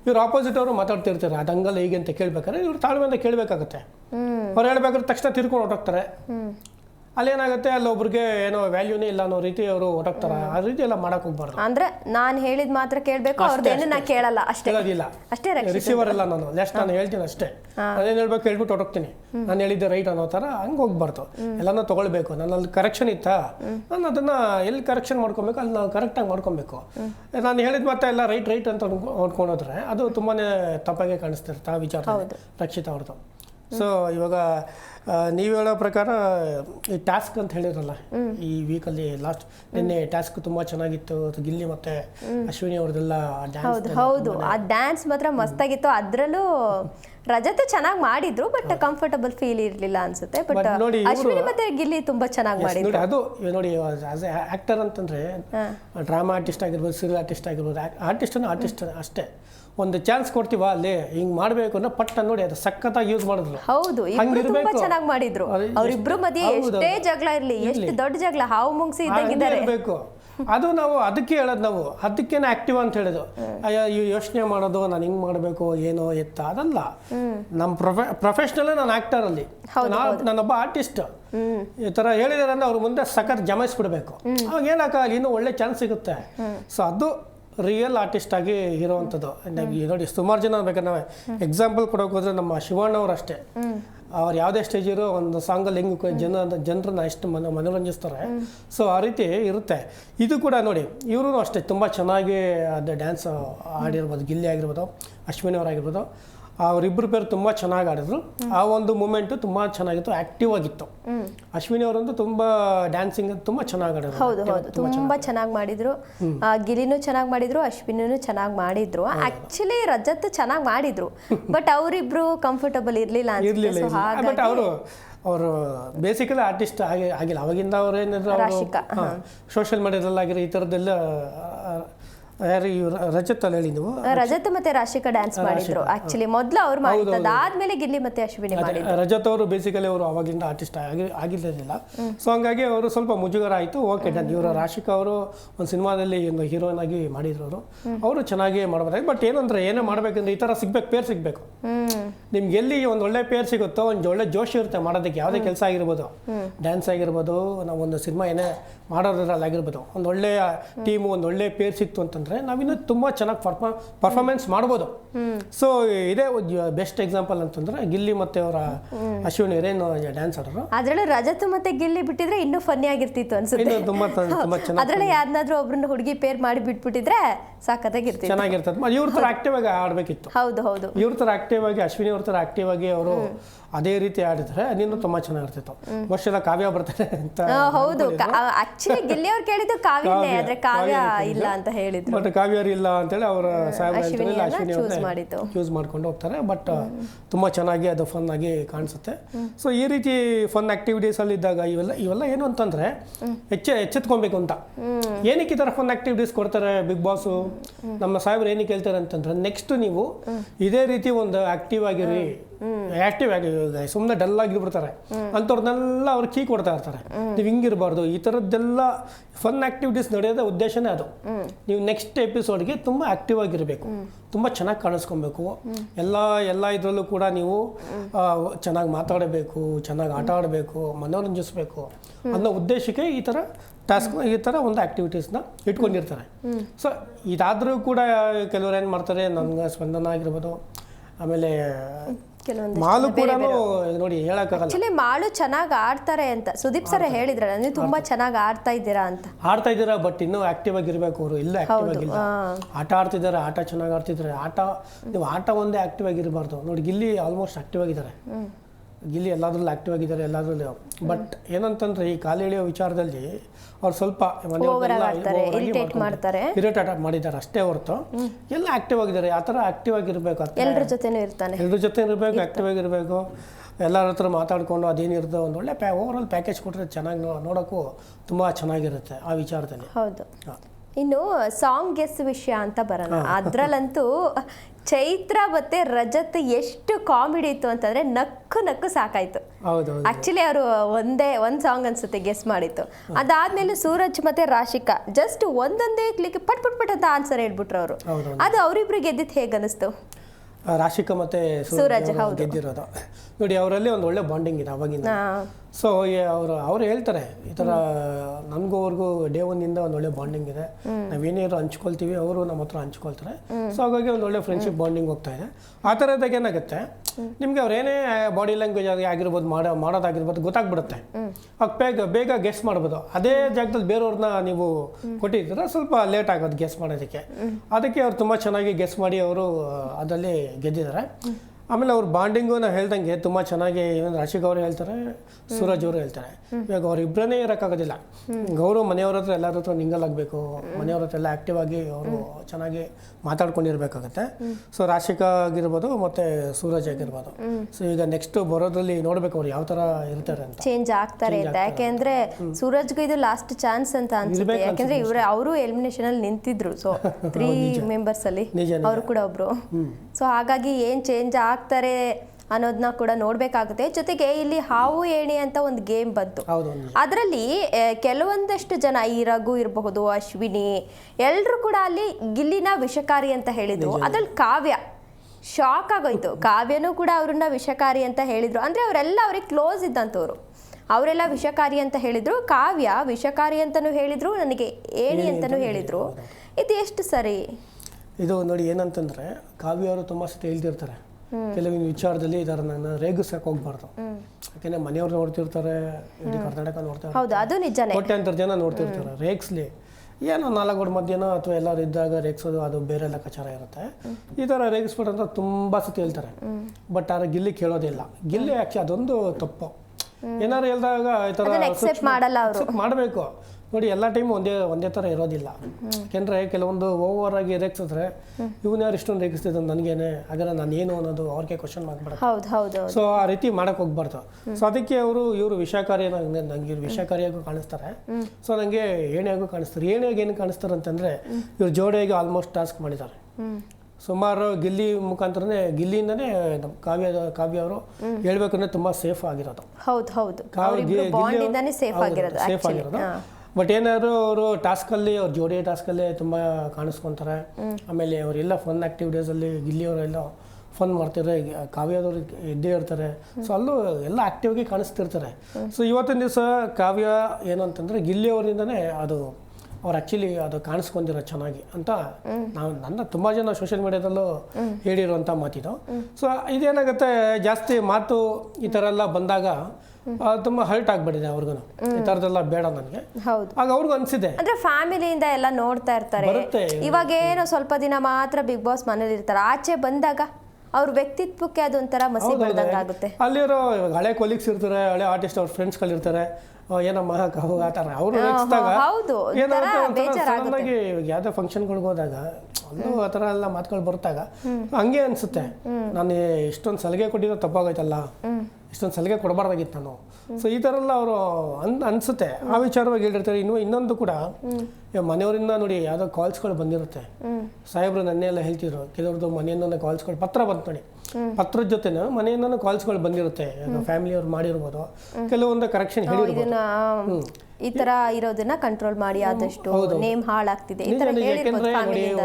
ಇವ್ರು ಆಪೋಸಿಟ್ ಅವರು ಮಾತಾಡ್ತಿರ್ತಾರೆ. ಅದಂಗಲ್ಲ ಹೀಗೆ ಅಂತ ಕೇಳ್ಬೇಕಾದ್ರೆ ಇವ್ರು ತಾಳ್ಮೆಯಿಂದ ಕೇಳಬೇಕಾಗತ್ತೆ. ಅವ್ರು ಹೇಳ್ಬೇಕಾದ್ರೆ ತಕ್ಷಣ ತಿರ್ಕೊಂಡು ಹೊರಟೋಗ್ತಾರೆ. ಅಲ್ಲೇನಾಗುತ್ತೆ? ಅಲ್ಲಿ ಒಬ್ರಿಗೆ ಏನೋ ವ್ಯಾಲ್ಯೂನೇ ಇಲ್ಲ ಅನ್ನೋ ರೀತಿ ಅವರು ಹೊರಟೋಗ್ತಾರೆ ಆ ರೀತಿ ಎಲ್ಲ ಮಾಡಕ್ ಹೋಗ್ಬಾರ್ದು. ಅಂದ್ರೆ ನಾನು ಹೇಳಿದ ಮಾತ್ರ ಕೇಳಬೇಕು ಅವ್ರದ್ದೇನು ನಾ ಕೇಳಲ್ಲ ಅಷ್ಟೇ. ಹೇಳೋದಿಲ್ಲ. ಅಷ್ಟೇ ರಿಸೀವರ್ ಎಲ್ಲ ನಾನು ಲೆಸ್ಟ್ ನಾನು ಹೇಳ್ತೀನಿ ಅಷ್ಟೇ. ಅದೇನು ಹೇಳ್ಬೇಕು ಹೇಳ್ಬಿಟ್ಟು ಹೊರಟೋಗ್ತೀನಿ ನಾನು ಹೇಳಿದ್ದೆ ರೈಟ್ ಅನ್ನೋ ಥರ ಹಂಗೆ ಹೋಗ್ಬಾರ್ದು. ಎಲ್ಲನೂ ತಗೊಳ್ಬೇಕು. ನನ್ನಲ್ಲಿ ಕರೆಕ್ಷನ್ ಇತ್ತಾ? ನಾನು ಅದನ್ನ ಎಲ್ಲಿ ಕರೆಕ್ಷನ್ ಮಾಡ್ಕೊಬೇಕು? ಅಲ್ಲಿ ನಾವು ಕರೆಕ್ಟಾಗಿ ಮಾಡ್ಕೊಬೇಕು. ನಾನು ಹೇಳಿದ ಮತ್ತೆ ಎಲ್ಲ ರೈಟ್ ರೈಟ್ ಅಂತ ಹೊಡ್ಕೊಂಡೋದ್ರೆ ಅದು ತುಂಬಾನೇ ತಪ್ಪಾಗೆ ಕಾಣಿಸ್ತಿರ್ತಾ ವಿಚಾರ ರಕ್ಷಿತ ಅವ್ರದ್ದು ಸೊ ಇವಾಗ ನೀವು ಹೇಳೋ ಪ್ರಕಾರ ಈ ಟಾಸ್ಕ್ ಅಂತ ಹೇಳಿರಲ್ಲ ಈ ವೀಕಲ್ಲಿ ಲಾಸ್ಟ್ ನಿನ್ನೆ ಟಾಸ್ಕ್ ತುಂಬಾ ಚೆನ್ನಾಗಿತ್ತು ಗಿಲ್ಲಿ ಮತ್ತೆ ಅಶ್ವಿನಿ ಅವ್ರದ್ದೆಲ್ಲ ಹೌದು ಹೌದು. ಆ ಡ್ಯಾನ್ಸ್ ಮಾತ್ರ ಮಸ್ತಾಗಿತ್ತು. ಅದ್ರಲ್ಲೂ ರಜತ ಚೆನ್ನಾಗಿ ಮಾಡಿದ್ರು ಬಟ್ ಕಂಫರ್ಟಬಲ್ ಫೀಲ್ ಇರಲಿಲ್ಲ ಅನ್ಸುತ್ತೆ. ಬಟ್ ಅಶ್ವಿನಿ ಮತ್ತೆ ಗಿಲ್ಲಿ ತುಂಬಾ ಚೆನ್ನಾಗಿ ಮಾಡಿದ್ರು. ನೋಡಿ ಅದು ನೋಡಿ ಆಸ್ ಎ ಆಕ್ಟರ್ ಅಂತಂದ್ರೆ ಡ್ರಾಮಾ ಆರ್ಟಿಸ್ಟ್ ಆಗಿರ್ಬೋದು ಸೀರಿಯಲ್ ಆರ್ಟಿಸ್ಟ್ ಆಗಿರ್ಬೋದು ಆರ್ಟಿಸ್ಟ್ ಆರ್ಟಿಸ್ಟ್ ಅಷ್ಟೇ. ಒಂದು ಚಾನ್ಸ್ ಕೊಡ್ತೀವ ಅಲ್ಲಿ ಹಿಂಗ್ ಮಾಡ್ಬೇಕು ಅನ್ನೋ ಪಟ್ಟ ನೋಡಿ ಅದು ಸಖತ್ತಾಗಿ ಯೂಸ್ ಮಾಡಿದ್ರು ಹೌದು ಇಬ್ರು ತುಂಬಾ ಚೆನ್ನಾಗಿ ಮಾಡಿದ್ರು. ಅವರಿಬ್ರು ಮಧ್ಯೆ ಎಷ್ಟೇ ಜಗಳ ಇರ್ಲಿ ಎಷ್ಟು ದೊಡ್ಡ ಜಗಳ ಹಾವು ಮುಂಗ್ಸಿ ಇದ್ದಂಗಿದ್ದಾರೆ. ಇರಬೇಕು. ಅದು ನಾವು ಅದಕ್ಕೆ ಹೇಳೋದು ನಾವು. ಅದಕ್ಕೇನೆ ಆಕ್ಟಿವ್ ಅಂತ ಹೇಳೋದು ಅಯ್ಯೋ ಇವ್ ಯೋಚನೆ ಮಾಡೋದು ನಾನು ಹಿಂಗ್ ಮಾಡಬೇಕು ಏನೋ ಎತ್ತ ಅದಲ್ಲ. ನಮ್ಮ ಪ್ರೊಫೆ ಪ್ರೊಫೆಷ್ನಲ್ ನಾನು ಆಕ್ಟರ್ ಅಲ್ಲಿ. ನಾನೊಬ್ಬ ಆರ್ಟಿಸ್ಟ್ ಈ ತರ ಹೇಳಿದಾರೆ ಅಂದ್ರೆ ಅವ್ರ ಮುಂದೆ ಸಖತ್ ಜಮಾಯಿಸ್ಬಿಡ್ಬೇಕು. ಅವಾಗ ಏನಾಗಲ್ಲ ಇನ್ನೂ ಒಳ್ಳೆ ಚಾನ್ಸ್ ಸಿಗುತ್ತೆ. ಸೊ ಅದು ರಿಯಲ್ ಆರ್ಟಿಸ್ಟ್ ಆಗಿ ಇರೋವಂಥದ್ದು. ನೋಡಿ, ಸುಮಾರು ಜನ ಬೇಕಾದ್ರೆ ನಾವೇ ಎಕ್ಸಾಂಪಲ್ ಕೊಡೋಕೆ ಹೋದ್ರೆ ನಮ್ಮ ಶಿವಣ್ಣ ಅವ್ರು ಅಷ್ಟೇ. ಅವ್ರು ಯಾವುದೇ ಸ್ಟೇಜ್ ಇರೋ ಒಂದು ಸಾಂಗಲ್ಲಿ ಹೆಂಗೆ ಜನ ಜನರನ್ನ ಎಷ್ಟು ಮನ ಮನೋರಂಜಿಸ್ತಾರೆ. ಸೊ ಆ ರೀತಿ ಇರುತ್ತೆ. ಇದು ಕೂಡ ನೋಡಿ ಇವರು ಅಷ್ಟೇ, ತುಂಬ ಚೆನ್ನಾಗಿ ಅದು ಡ್ಯಾನ್ಸ್ ಆಡಿರ್ಬೋದು. ಗಿಲ್ಲಿ ಆಗಿರ್ಬೋದು, ಅಶ್ವಿನಿ ಅವರಾಗಿರ್ಬೋದು. ಅವರಿಬ್ಬರು ಪೇರು ತುಂಬ ಚೆನ್ನಾಗಿ ಆಡಿದ್ರು. ಆ ಒಂದು ಮೂಮೆಂಟು ತುಂಬ ಚೆನ್ನಾಗಿತ್ತು ಆಕ್ಟಿವ್ ಆಗಿತ್ತು. ಅಶ್ವಿನಿ ಅವರಂತೂ ತುಂಬ ಡ್ಯಾನ್ಸಿಂಗ್ ತುಂಬ ಚೆನ್ನಾಗಿ ಆಡಿದ್ರು. ಹೌದು ಹೌದು. ತುಂಬಾ ಚೆನ್ನಾಗಿ ಮಾಡಿದ್ರು. ಆ, ಗಿಲಿನೂ ಚೆನ್ನಾಗಿ ಮಾಡಿದ್ರು ಅಶ್ವಿನಿನೂ ಚೆನ್ನಾಗಿ ಮಾಡಿದ್ರು. ಆಕ್ಚುಲಿ ರಜತ್ ಚೆನ್ನಾಗಿ ಮಾಡಿದ್ರು. ಬಟ್ ಅವರಿಬ್ರು ಕಂಫರ್ಟಬಲ್ ಇರ್ಲಿಲ್ಲ ಇರಲಿಲ್ಲ ಬಟ್ ಅವರು ಅವರು ಬೇಸಿಕಲಿ ಆರ್ಟಿಸ್ಟ್ ಆಗಿ ಆಗಿಲ್ಲ. ಅವಾಗಿಂದ ಅವ್ರು ಏನಿದ್ರು ಸೋಷಿಯಲ್ ಮೀಡಿಯಾದಲ್ಲಿ ಮೀಡಿಯಾದಲ್ಲಾಗಿರೋ ಈ ಥರದ್ದೆಲ್ಲ ರಜತ್ ಅಲ್ಲ ನೀವು? ರಜತ್ ಮತ್ತೆ ರಾಶಿಕಾ ಡ್ಯಾನ್ಸ್ ಮಾಡಿದ್ರು. ಆಕ್ಚುಲಿ ಮೊದಲು ಅವ್ರು ಮಾಡಿದ್ದು. ಅದಾದ್ಮೇಲೆ ಗಿಲ್ಲಿ ಮತ್ತೆ ಅಶ್ವಿನಿ ಮಾಡಿದ್ರು. ರಜತ್ ಅವರು ಬೇಸಿಕಲಿ ಅವರು ಅವಾಗಿಂದ ಆರ್ಟಿಸ್ಟ್ ಆಗಿ ಆಗಿರ್ಲಿಲ್ಲ. ಸೊ ಹಂಗಾಗಿ ಅವರು ಸ್ವಲ್ಪ ಮುಜುಗರ ಆಯಿತು. ಓಕೆ ಡನ್ ಇವರು ರಾಶಿಕಾ ಅವರು ಒಂದು ಸಿನಿಮಾದಲ್ಲಿ ಒಂದು ಹೀರೋಯಿನ್ ಆಗಿ ಮಾಡಿದ್ರು ಅವರು. ಅವರು ಚೆನ್ನಾಗಿ ಮಾಡ್ಬೋದಾಗಿ ಬಟ್ ಏನಂದ್ರೆ ಏನೇ ಮಾಡ್ಬೇಕಂದ್ರೆ ಈ ಥರ ಸಿಗ್ಬೇಕು ಪೇರ್ ಸಿಗಬೇಕು. ನಿಮ್ಗೆ ಎಲ್ಲಿ ಒಂದು ಒಳ್ಳೆ ಪೇರ್ ಸಿಗುತ್ತೋ ಒಂದು ಒಳ್ಳೆ ಜೋಶ್ ಇರುತ್ತೆ ಮಾಡೋದಕ್ಕೆ ಯಾವುದೇ ಕೆಲಸ ಆಗಿರ್ಬೋದು. ಡ್ಯಾನ್ಸ್ ಆಗಿರ್ಬೋದು ನಾವು ಒಂದು ಸಿನಿಮಾ ಏನೇ ಮಾಡೋದ್ರಲ್ಲಿ ಆಗಿರ್ಬೋದು. ಒಂದು ಒಳ್ಳೆಯ ಟೀಮು ಒಂದು ಒಳ್ಳೆ ಪೇರ್ ಸಿಕ್ತು ಅಂತಂದ್ರೆ ನಾವಿನ್ನೂ ತುಂಬ ಚೆನ್ನಾಗಿ ಪರ್ಫಾ ಪರ್ಫಾರ್ಮೆನ್ಸ್ ಮಾಡ್ಬೋದು. ಸೊ ಇದೇ ಬೆಸ್ಟ್ ಎಕ್ಸಾಂಪಲ್ ಅಂತಂದ್ರೆ ಗಿಲ್ಲಿ ಮತ್ತೆ ಅವರ ಅಶ್ವಿನಿ ರೇನು ಡ್ಯಾನ್ಸ್ ಆಡೋರು. ಅದರಲ್ಲೂ ರಜತ್ ಮತ್ತೆ ಗಿಲ್ಲಿ ಬಿಟ್ಟಿದ್ರೆ ಇನ್ನೂ ಫನ್ನಿ ಆಗಿರ್ತಿತ್ತು ಅನ್ಸುತ್ತೆ. ತುಂಬ ತುಂಬ ಚೆನ್ನಾಗಿ ಅದ್ರಲ್ಲೇ ಯಾರನ್ನಾದ್ರೂ ಒಬ್ರನ್ನ ಹುಡುಗಿ ಪೇರ್ ಮಾಡಿ ಬಿಟ್ಬಿಟ್ಟಿದ್ರೆ ಸಾಕತ್ತಾಗಿರ್ತಿತ್ತು. ಚೆನ್ನಾಗಿರ್ತದೆ. ಇವ್ರ ಥರ ಆಕ್ಟಿವ್ ಆಗಿ ಆಡಬೇಕಿತ್ತು. ಹೌದು ಹೌದು. ಇವ್ರ ಥರ ಆಕ್ಟಿವ್ ಆಗಿ ಅಶ್ವಿನಿ ಅವ್ರ ಥರ ಆಕ್ಟಿವ್ ಆಗಿ ಅವರು ಅದೇ ರೀತಿ ಆಡಿದ್ರೆ ಅದಿನ್ನೂ ತುಂಬಾ ಚೆನ್ನಾಗಿರ್ತಿತ್ತು ವರ್ಷದ ಕಾವ್ಯ ಬರ್ತಾರೆ ಅಂತ ಹೌದು. ಆಕ್ಚುಲಿ ಗಿಲ್ಲಿ ಅವ್ರು ಕೇಳಿದ್ದು ಕಾವ್ಯನೇ ಆದ್ರೆ ಕಾವ್ಯ ಇಲ್ಲ ಅಂತ ಹೇಳಿದ್ರು. ಬಟ್ ಕಾವ್ಯರು ಇಲ್ಲ ಅಂತೇಳಿ ಅವರ ಅಶ್ವಿನಿ. ಯೂಸ್ ಮಾಡ್ಕೊಂಡು ಹೋಗ್ತಾರೆ ಬಟ್ ತುಂಬ ಚೆನ್ನಾಗಿ ಅದು ಫನ್ ಆಗಿ ಕಾಣಿಸುತ್ತೆ. ಸೊ ಈ ರೀತಿ ಫನ್ ಆಕ್ಟಿವಿಟೀಸ್ ಅಲ್ಲಿ ಇದ್ದಾಗ ಇವೆಲ್ಲ ಇವೆಲ್ಲ ಏನು ಅಂತಂದ್ರೆ ಎಚ್ಚ ಎಚ್ಚೆತ್ಕೊಬೇಕು ಅಂತ. ಏನಕ್ಕೆ ಈ ತರ ಫನ್ ಆಕ್ಟಿವಿಟೀಸ್ ಕೊಡ್ತಾರೆ ಬಿಗ್ ಬಾಸು ನಮ್ಮ ಸಾಹೇಬ್ರು ಏನಕ್ಕೆ ಹೇಳ್ತಾರೆ ಅಂತಂದ್ರೆ ನೆಕ್ಸ್ಟ್ ನೀವು ಇದೇ ರೀತಿ ಒಂದು ಆಕ್ಟಿವ್ ಆಗಿರಿ. ಆಕ್ಟಿವ್ ಆಗಿ ಸುಮ್ಮನೆ ಡಲ್ ಆಗಿರ್ಬಿಡ್ತಾರೆ ಅಂಥವ್ರನ್ನೆಲ್ಲ ಅವ್ರು ಕೀ ಕೊಡ್ತಾ ಇರ್ತಾರೆ. ನೀವು ಹಿಂಗಿರಬಾರ್ದು, ಈ ಥರದ್ದೆಲ್ಲ ಫನ್ ಆಕ್ಟಿವಿಟೀಸ್ ನಡೆಯೋದ ಉದ್ದೇಶನೇ ಅದು. ನೀವು ನೆಕ್ಸ್ಟ್ ಎಪಿಸೋಡ್ಗೆ ತುಂಬ ಆಕ್ಟಿವ್ ಆಗಿರಬೇಕು. ತುಂಬ ಚೆನ್ನಾಗಿ ಕಾಣಿಸ್ಕೊಬೇಕು. ಎಲ್ಲ ಎಲ್ಲ ಇದರಲ್ಲೂ ಕೂಡ ನೀವು ಚೆನ್ನಾಗಿ ಮಾತಾಡಬೇಕು, ಚೆನ್ನಾಗಿ ಆಟ ಆಡಬೇಕು, ಮನೋರಂಜಿಸಬೇಕು ಅನ್ನೋ ಉದ್ದೇಶಕ್ಕೆ ಈ ಥರ ಟಾಸ್ಕ್ ಈ ಥರ ಒಂದು ಆ್ಯಕ್ಟಿವಿಟೀಸ್ನ ಇಟ್ಕೊಂಡಿರ್ತಾರೆ. ಸೊ ಇದಾದರೂ ಕೂಡ ಕೆಲವರು ಏನು ಮಾಡ್ತಾರೆ, ನನ್ಗೆ ಸ್ಪಂದನ ಆಗಿರ್ಬೋದು, ಆಮೇಲೆ ಕೆಲವೊಂದು ಮಾಲು ಕೂಡ ನೋಡಿ ಹೇಳಕ್ಕಾಗಲ್ಲ. ಆಕ್ಚುಲಿ ಮಾಳು ಚೆನ್ನಾಗಿ ಆಡ್ತಾರೆ ಅಂತ. ಸುದೀಪ್ ಸರ್ ಹೇಳಿದ್ರಲ್ಲ ನೀವು ತುಂಬಾ ಚೆನ್ನಾಗಿ ಆಡ್ತಾ ಇದ್ದೀರಾ ಅಂತ. ಆಡ್ತಾ ಇದ್ದೀರಾ ಬಟ್ ಇನ್ನೂ ಆಕ್ಟಿವ್ ಆಗಿರ್ಬೇಕು ಅವರು. ಇಲ್ಲ ಆಕ್ಟಿವ್ ಆಗಿಲ್ಲ. ಆಟ ಆಡ್ತಿದ್ದಾರೆ ಆಟ ಚೆನ್ನಾಗಿ ಆಡ್ತಿದ್ದಾರೆ. ಆಟ ನೀವು ಆಟ ಒಂದೇ ಆಕ್ಟಿವ್ ಆಗಿರಬಾರ್ದು. ನೋಡಿ ಇಲ್ಲಿ ಆಲ್ಮೋಸ್ಟ್ ಆಕ್ಟಿವ್ ಆಗಿದ್ದಾರೆ. ಗಿಲ್ಲಿ ಎಲ್ಲಾದ್ರೂ ಆಕ್ಟಿವ್ ಆಗಿದ್ದಾರೆ ಎಲ್ಲಾದ್ರಲ್ಲೂ. ಬಟ್ ಏನಂತಂದ್ರೆ ಈ ಕಾಲು ಎಳೆಯೋ ವಿಚಾರದಲ್ಲಿ ಅವ್ರು ಸ್ವಲ್ಪ. ಇರಿಟೇಟ್ ಮಾಡಿದ್ದಾರೆ ಅಷ್ಟೇ ಹೊರತು. ಎಲ್ಲ ಆಕ್ಟಿವ್ ಆಗಿದ್ದಾರೆ ಆ ಥರ ಆಕ್ಟಿವ್ ಆಗಿರ್ಬೇಕು ಎಲ್ಲರ ಎಲ್ರ ಜೊತೆನೂ ಇರ್ತಾನೆ. ಎಲ್ಲರ ಜೊತೆ ಇರಬೇಕು ಆಕ್ಟಿವ್ ಆಗಿರಬೇಕು. ಎಲ್ಲರ ಹತ್ರ ಮಾತಾಡಿಕೊಂಡು ಅದೇನಿರ್ತೋ ಒಂದು ಒಳ್ಳೆ ಪ್ಯಾ ಆಲ್ ಪ್ಯಾಕೇಜ್ ಕೊಟ್ಟರೆ ಚೆನ್ನಾಗಿ ನೋಡೋಕ್ಕೂ ತುಂಬ ಚೆನ್ನಾಗಿರುತ್ತೆ ಆ ವಿಚಾರದಲ್ಲಿ. ಹೌದು. ಇನ್ನು ಸಾಂಗ್ ಗೆಸ್ ವಿಷಯ ಅಂತ ಬರೋಣ. ಅದ್ರಲ್ಲಂತೂ ಚೈತ್ರ ಮತ್ತೆ ರಜತ್ ಎಷ್ಟು ಕಾಮಿಡಿ ಇತ್ತು ಅಂತಂದ್ರೆ ನಕ್ಕು ನಕ್ಕು ಸಾಕಾಯ್ತು. ಹೌದು ಆಕ್ಚುಲಿ ಅವರು ಒಂದೇ ಒಂದ್ ಸಾಂಗ್ ಅನ್ಸುತ್ತೆ ಗೆಸ್ ಮಾಡಿತ್ತು ಅದಾದ್ಮೇಲೆ ಸೂರಜ್ ಮತ್ತೆ ರಾಶಿಕಾ ಜಸ್ಟ್ ಒಂದೊಂದೇ ಕ್ಲಿಕ್ ಪಟ್ ಪಟ್ ಪಟ್ ಅಂತ ಆನ್ಸರ್ ಹೇಳ್ಬಿಟ್ರು ಅವರು. ಅದು ಅವರಿಬ್ರು ಗೆದ್ದಿದ್ದು ಹೇಗೆ ಅನಿಸ್ತು ರಾಶಿಕಾ ಮತ್ತೆ ಸೂರಜ್. ಗೆದ್ದಿರೋದು. ನೋಡಿ ಅವರಲ್ಲಿ ಒಂದು ಒಳ್ಳೆ ಬಾಂಡಿಂಗ್ ಇದೆ ಅವಾಗಿಂದ. ಹಾ. ಸೊ ಅವರು ಅವ್ರು ಹೇಳ್ತಾರೆ, ಈ ಥರ ನನಗೂ ಅವ್ರಿಗೂ ಡೇ ಒನ್ನಿಂದ ಒಂದು ಒಳ್ಳೆ ಬಾಂಡಿಂಗ್ ಇದೆ. ನಾವೇನೇನು ಹಂಚ್ಕೊಳ್ತೀವಿ, ಅವರು ನಮ್ಮ ಹತ್ರ ಹಂಚ್ಕೊಳ್ತಾರೆ. ಸೊ ಹಾಗಾಗಿ ಒಂದು ಒಳ್ಳೆ ಫ್ರೆಂಡ್ಶಿಪ್ ಬಾಂಡಿಂಗ್ ಹೋಗ್ತಾ ಇದೆ. ಆ ಥರದಾಗ ಏನಾಗುತ್ತೆ, ನಿಮಗೆ ಅವ್ರು ಏನೇ ಬಾಡಿ ಲ್ಯಾಂಗ್ವೇಜ್ ಆಗಿ ಆಗಿರ್ಬೋದು, ಮಾಡೋ ಮಾಡೋದಾಗಿರ್ಬೋದು, ಗೊತ್ತಾಗ್ಬಿಡುತ್ತೆ. ಆಗ ಬೇಗ ಬೇಗ ಗೆಸ್ ಮಾಡ್ಬೋದು. ಅದೇ ಜಾಗದಲ್ಲಿ ಬೇರೆಯವ್ರನ್ನ ನೀವು ಕೊಟ್ಟಿದ್ದೀರ, ಸ್ವಲ್ಪ ಲೇಟ್ ಆಗೋದು ಗೆಸ್ ಮಾಡೋದಕ್ಕೆ. ಅದಕ್ಕೆ ಅವ್ರು ತುಂಬ ಚೆನ್ನಾಗಿ ಗೆಸ್ ಮಾಡಿ ಅವರು, ಅದರಲ್ಲಿ ಗೆದ್ದಿದ್ದಾರೆ. ಆಮೇಲೆ ಅವ್ರ ಬಾಂಡಿಂಗು ನಾವು ಹೇಳ್ದಂಗೆ ತುಂಬ ಚೆನ್ನಾಗಿ ಏನಂದ್ರೆ ರಾಶಿಕ್ ಅವರು ಹೇಳ್ತಾರೆ ಸೂರಜ್ ಅವರು ಹೇಳ್ತಾರೆ. ಇವಾಗ ಅವ್ರ ಇಬ್ಬರೇ ಇರೋಕ್ಕಾಗೋದಿಲ್ಲ ಗೌರವ ಮನೆಯವ್ರ ಹತ್ರ ಎಲ್ಲರ ಹತ್ರ ನಿಂಗಲ್ ಆಗಬೇಕು ಮನೆಯವ್ರ ಹತ್ರ ಎಲ್ಲ ಆಕ್ಟಿವ್ ಆಗಿ ಅವರು ಚೆನ್ನಾಗಿ ಮಾತಾಡ್ಕೊಂಡಿರ್ಬೇಕಾಗತ್ತೆ. ಸೊ ರಾಶಿಕ ಆಗಿರ್ಬೋದು ಮತ್ತೆ ಸೂರಜ್ ಆಗಿರ್ಬೋದು. ಸೊ ಈಗ ನೆಕ್ಸ್ಟ್ ಬರೋದ್ರಲ್ಲಿ ನೋಡ್ಬೇಕು ಅವ್ರು ಯಾವ ತರ ಇರ್ತಾರೆ ಅಂತ. ಚೇಂಜ್ ಆಗ್ತಾರೆ ಅಂತ ಯಾಕೆಂದ್ರೆ ಸೂರಜ್ಗೆ ಇದು ಲಾಸ್ಟ್ ಚಾನ್ಸ್ ಅಂತ ಅನ್ಸುತ್ತೆ. ಯಾಕೆಂದ್ರೆ ಇವರು ಅವರು ಎಲಿಮಿನೇಷನ್ ಅಲ್ಲಿ ನಿಂತಿದ್ರು. ಸೊ ತ್ರೀ ಮೆಂಬರ್ಸ್ ಅಲ್ಲಿ. ಅವರು ಕೂಡ ಒಬ್ರು. ಸೊ ಹಾಗಾಗಿ ಏನ್ ಚೇಂಜ್ ಆಗ್ತಾರೆ ಅನ್ನೋದನ್ನ ಕೂಡ ನೋಡ್ಬೇಕಾಗುತ್ತೆ. ಜೊತೆಗೆ ಇಲ್ಲಿ ಹಾವು ಏಣಿ ಅಂತ ಒಂದು ಗೇಮ್ ಬಂತು. ಅದರಲ್ಲಿ ಕೆಲವೊಂದಷ್ಟು ಜನ ಈ ರಘು ಇರಬಹುದು ಅಶ್ವಿನಿ ಎಲ್ಲರೂ ಕೂಡ ಅಲ್ಲಿ ಗಿಲ್ಲಿನ ವಿಷಕಾರಿ ಅಂತ ಹೇಳಿದ್ರು. ಅದ್ರಲ್ಲಿ ಕಾವ್ಯ. ಶಾಕ್ ಆಗೋಯ್ತು. ಕಾವ್ಯನೂ ಕೂಡ ಅವ್ರನ್ನ ವಿಷಕಾರಿ ಅಂತ ಹೇಳಿದ್ರು. ಅಂದ್ರೆ ಅವರೆಲ್ಲ ಅವ್ರಿಗೆ ಕ್ಲೋಸ್ ಇದ್ದಂಥವ್ರು. ಅವರೆಲ್ಲ ವಿಷಕಾರಿ ಅಂತ ಹೇಳಿದ್ರು. ಕಾವ್ಯ ವಿಷಕಾರಿ ಅಂತಲೂ ಹೇಳಿದ್ರು. ನನಗೆ ಏಣಿ ಅಂತಲೂ ಹೇಳಿದ್ರು. ಇದು ಎಷ್ಟು ಸರಿ? ಇದು ನೋಡಿ ಏನಂತಂದ್ರೆ ಕಾವ್ಯ ಅವರು ತುಂಬಾ ಸತಿ ಹೇಳ್ತಿರ್ತಾರೆ. ಕೆಲವಿನ ವಿಚಾರದಲ್ಲಿ ಇದರ ನನ್ನ ರೇಗಿಸಕ್ಕೆ ಹೋಗ್ಬಾರ್ದು. ಯಾಕೆಂದ್ರೆ ಮನೆಯವ್ರು ನೋಡ್ತಿರ್ತಾರೆ ಇಡೀ ಕರ್ನಾಟಕ ನೋಡ್ತಾರೆ ಹೌದು ಅದು ನಿಜನೇ. ಕೋಟ್ಯಾಂತರ ಜನ ನೋಡ್ತಿರ್ತಾರೆ ರೇಗ್ಸ್ಲಿ. ಏನೋ ನಾಲ್ಕು ಮಧ್ಯಾಹ್ನ ಅಥವಾ ಎಲ್ಲರೂ ಇದ್ದಾಗ ರೇಗಿಸೋದು ಅದು ಬೇರೆ ಲೆಕ್ಕಾಚಾರ ಇರುತ್ತೆ. ಈ ಥರ ರೇಗಿಸ್ಬಿಟ್ಟು ಅಂತ ತುಂಬ ಸತಿ ಹೇಳ್ತಾರೆ. ಬಟ್ ಆದ್ರೆ ಗಿಲ್ಲಿ ಕೇಳೋದಿಲ್ಲ. ಗಿಲ್ಲಿ ಆ್ಯಕ್ಚುಲಿ ಅದೊಂದು ತಪ್ಪು. ಏನಾರು ಹೇಳ್ದಾಗ ಈ ಥರ. ಮಾಡಬೇಕು. ನೋಡಿ ಎಲ್ಲ ಟೈಮ್ ಒಂದೇ ಒಂದೇ ಥರ ಇರೋದಿಲ್ಲ. ಯಾಕೆಂದರೆ ಕೆಲವೊಂದು ಓವರ್ ಆಗಿ ರೇಗಿಸಿದ್ರೆ ಇವನು ಯಾರು ಇಷ್ಟೊಂದು ರೇಗಿಸ್ತಿದ್ದ ನನಗೇನೆ ಹಾಗಾದ್ರೆ ನಾನು ಏನು ಅನ್ನೋದು ಅವ್ರಿಗೆ ಕ್ವಶನ್ ಮಾಡ್ಬಾರ್ದು ಹೌದು ಸೊ ಆ ರೀತಿ ಮಾಡಕ್ ಹೋಗ್ಬಾರ್ದು. ಸೊ ಅದಕ್ಕೆ ಅವರು ಇವರು ವಿಷಕಾರಿ ನಂಗೆ ಇವ್ರು ವಿಷಕಾರಿಯಾಗೂ ಕಾಣಿಸ್ತಾರೆ. ಸೊ ನನಗೆ ಏಣೆಯಾಗೂ ಕಾಣಿಸ್ತಾರೆ. ಏಣೆಯಾಗಿ ಏನು ಕಾಣಿಸ್ತಾರೆ ಅಂತಂದ್ರೆ ಇವ್ರು ಜೋಡಿಯಾಗಿ ಆಲ್ಮೋಸ್ಟ್ ಟಾಸ್ಕ್ ಮಾಡಿದ್ದಾರೆ. ಸುಮಾರು ಗಿಲ್ಲಿ ಮುಖಾಂತರನೇ ಗಿಲ್ಲಿಯಿಂದನೇ ನಮ್ಮ ಕಾವ್ಯ ಕಾವ್ಯ ಅವರು ಹೇಳ್ಬೇಕಂದ್ರೆ ತುಂಬಾ ಸೇಫ್ ಆಗಿರೋದು. ಹೌದು ಹೌದು. ಸೇಫ್ ಆಗಿರೋದು ಬಟ್ ಏನಾದ್ರು ಅವರು ಟಾಸ್ಕಲ್ಲಿ ಅವ್ರ ಜೋಡಿ ಟಾಸ್ಕಲ್ಲಿ ತುಂಬ ಕಾಣಿಸ್ಕೊಂತಾರೆ. ಆಮೇಲೆ ಅವರೆಲ್ಲ ಫನ್ ಆ್ಯಕ್ಟಿವಿಟೀಸಲ್ಲಿ ಗಿಲ್ಲಿ ಅವರೆಲ್ಲ ಫನ್ ಮಾಡ್ತಾರೆ ಕಾವ್ಯದವ್ರು ಇದ್ದೇ ಇರ್ತಾರೆ. ಸೊ ಅಲ್ಲೂ ಎಲ್ಲ ಆ್ಯಕ್ಟಿವಾಗಿ ಕಾಣಿಸ್ತಿರ್ತಾರೆ. ಸೊ ಇವತ್ತಿನ ದಿವಸ ಕಾವ್ಯ ಏನು ಅಂತಂದರೆ ಗಿಲ್ಲಿ ಅವರಿಂದನೇ ಅದು ಅವ್ರು ಆ್ಯಕ್ಚುಲಿ ಅದು ಕಾಣಿಸ್ಕೊಂಡಿರೋ ಚೆನ್ನಾಗಿ ಅಂತ ನಾವು ನನ್ನ ತುಂಬ ಜನ ಸೋಷಿಯಲ್ ಮೀಡಿಯಾದಲ್ಲೂ ಹೇಳಿರುವಂಥ ಮಾತಿದು. ಸೊ ಇದೇನಾಗುತ್ತೆ ಜಾಸ್ತಿ ಮಾತು ಈ ಥರ ಎಲ್ಲ ಬಂದಾಗ ತುಂಬ ಹರ್ಟ್ ಆಗ್ಬಿಟ್ಟಿದೆ ಅವ್ರಿಗೂ ಈ ತರದೆಲ್ಲ ಬೇಡ ನನಗೆ. ಹೌದು. ಆಗ ಅವ್ರಿಗೂ ಅನ್ಸಿದೆ. ಅಂದ್ರೆ ಫ್ಯಾಮಿಲಿಯಿಂದ ಎಲ್ಲ ನೋಡ್ತಾ ಇರ್ತಾರೆ. ಬರುತ್ತೆ. ಇವಾಗ ಏನೋ ಸ್ವಲ್ಪ ದಿನ ಮಾತ್ರ ಬಿಗ್ ಬಾಸ್ ಮನೇಲಿ ಇರ್ತಾರೆ. ಆಚೆ ಬಂದಾಗ ಅವ್ರ ವ್ಯಕ್ತಿತ್ವಕ್ಕೆ ಅದೊಂಥರ ಮಸಿ ಬೆಳ್ದಂಗೆ ಆಗುತ್ತೆ ಅಲ್ಲಿರೋ ಇವಾಗ ಹಳೆ ಕೊಲೀಗ್ಸ್ ಇರ್ತಾರೆ ಹಳೆ ಆರ್ಟಿಸ್ಟ್ ಅವ್ರ ಫ್ರೆಂಡ್ಸ್ಗಳಿರ್ತಾರೆ ಏನಮ್ಮ ಕಾವು ಆ ಥರ. ಅವರು ನೆಚ್ಚಿದಾಗ ಹೌದು, ಒಂಥರ ಬೇಜಾರಾಗುತ್ತೆ. ಇವಾಗ ಯಾವುದೇ ಫಂಕ್ಷನ್ಗಳಿಗೆ ಹೋದಾಗ ಅಲ್ಲೂ ಆ ಥರ ಎಲ್ಲ ಮಾತುಗಳು ಬರ್ತಾಗ ಹಂಗೆ ಅನ್ಸುತ್ತೆ. ನಾನು ಇಷ್ಟೊಂದು ಸಲಿಗೆ ಕೊಟ್ಟಿರೋ ತಪ್ಪಾಗೈತಲ್ಲ ಇಷ್ಟೊಂದು ಸಲಿಗೆ ಕೊಡಬಾರ್ದಾಗಿತ್ತು ನಾನು. ಸೊ ಈ ಥರ ಎಲ್ಲ ಅವರು ಅನ್ ಅನಿಸುತ್ತೆ. ಆ ವಿಚಾರವಾಗಿ ಹೇಳಿರ್ತಾರೆ ಇನ್ನು ಇನ್ನೊಂದು ಕೂಡ ಮನೆಯವರಿಂದ ನೋಡಿ ಯಾವುದೋ ಕಾಲ್ಸ್ಗಳು ಬಂದಿರುತ್ತೆ. ಸಾಹೇಬ್ರು ನನ್ನೆ ಎಲ್ಲ ಹೇಳ್ತಿದ್ರು. ಕೆಲವ್ರದ್ದು ಮನೆಯಿಂದ ಕಾಲ್ಸ್ಗಳು ಪತ್ರ ಬಂತು ನೋಡಿ. ಪತ್ರದ ಜೊತೆನ ಮನೆಯಿಂದ ಕಾಲ್ಸ್ಗಳು ಬಂದಿರುತ್ತೆ. ಫ್ಯಾಮಿಲಿಯವ್ರು ಮಾಡಿರ್ಬೋದು. ಕೆಲವೊಂದು ಕರೆಕ್ಷನ್ ಹೇಳಿರ್ಬೋದು. ಈ ತರ ಇರೋದನ್ನ ಕಂಟ್ರೋಲ್ ಮಾಡಿ ಆದಷ್ಟು ನೇಮ್ ಹಾಳಾಗ್ತಿದೆ. ಈ ತರ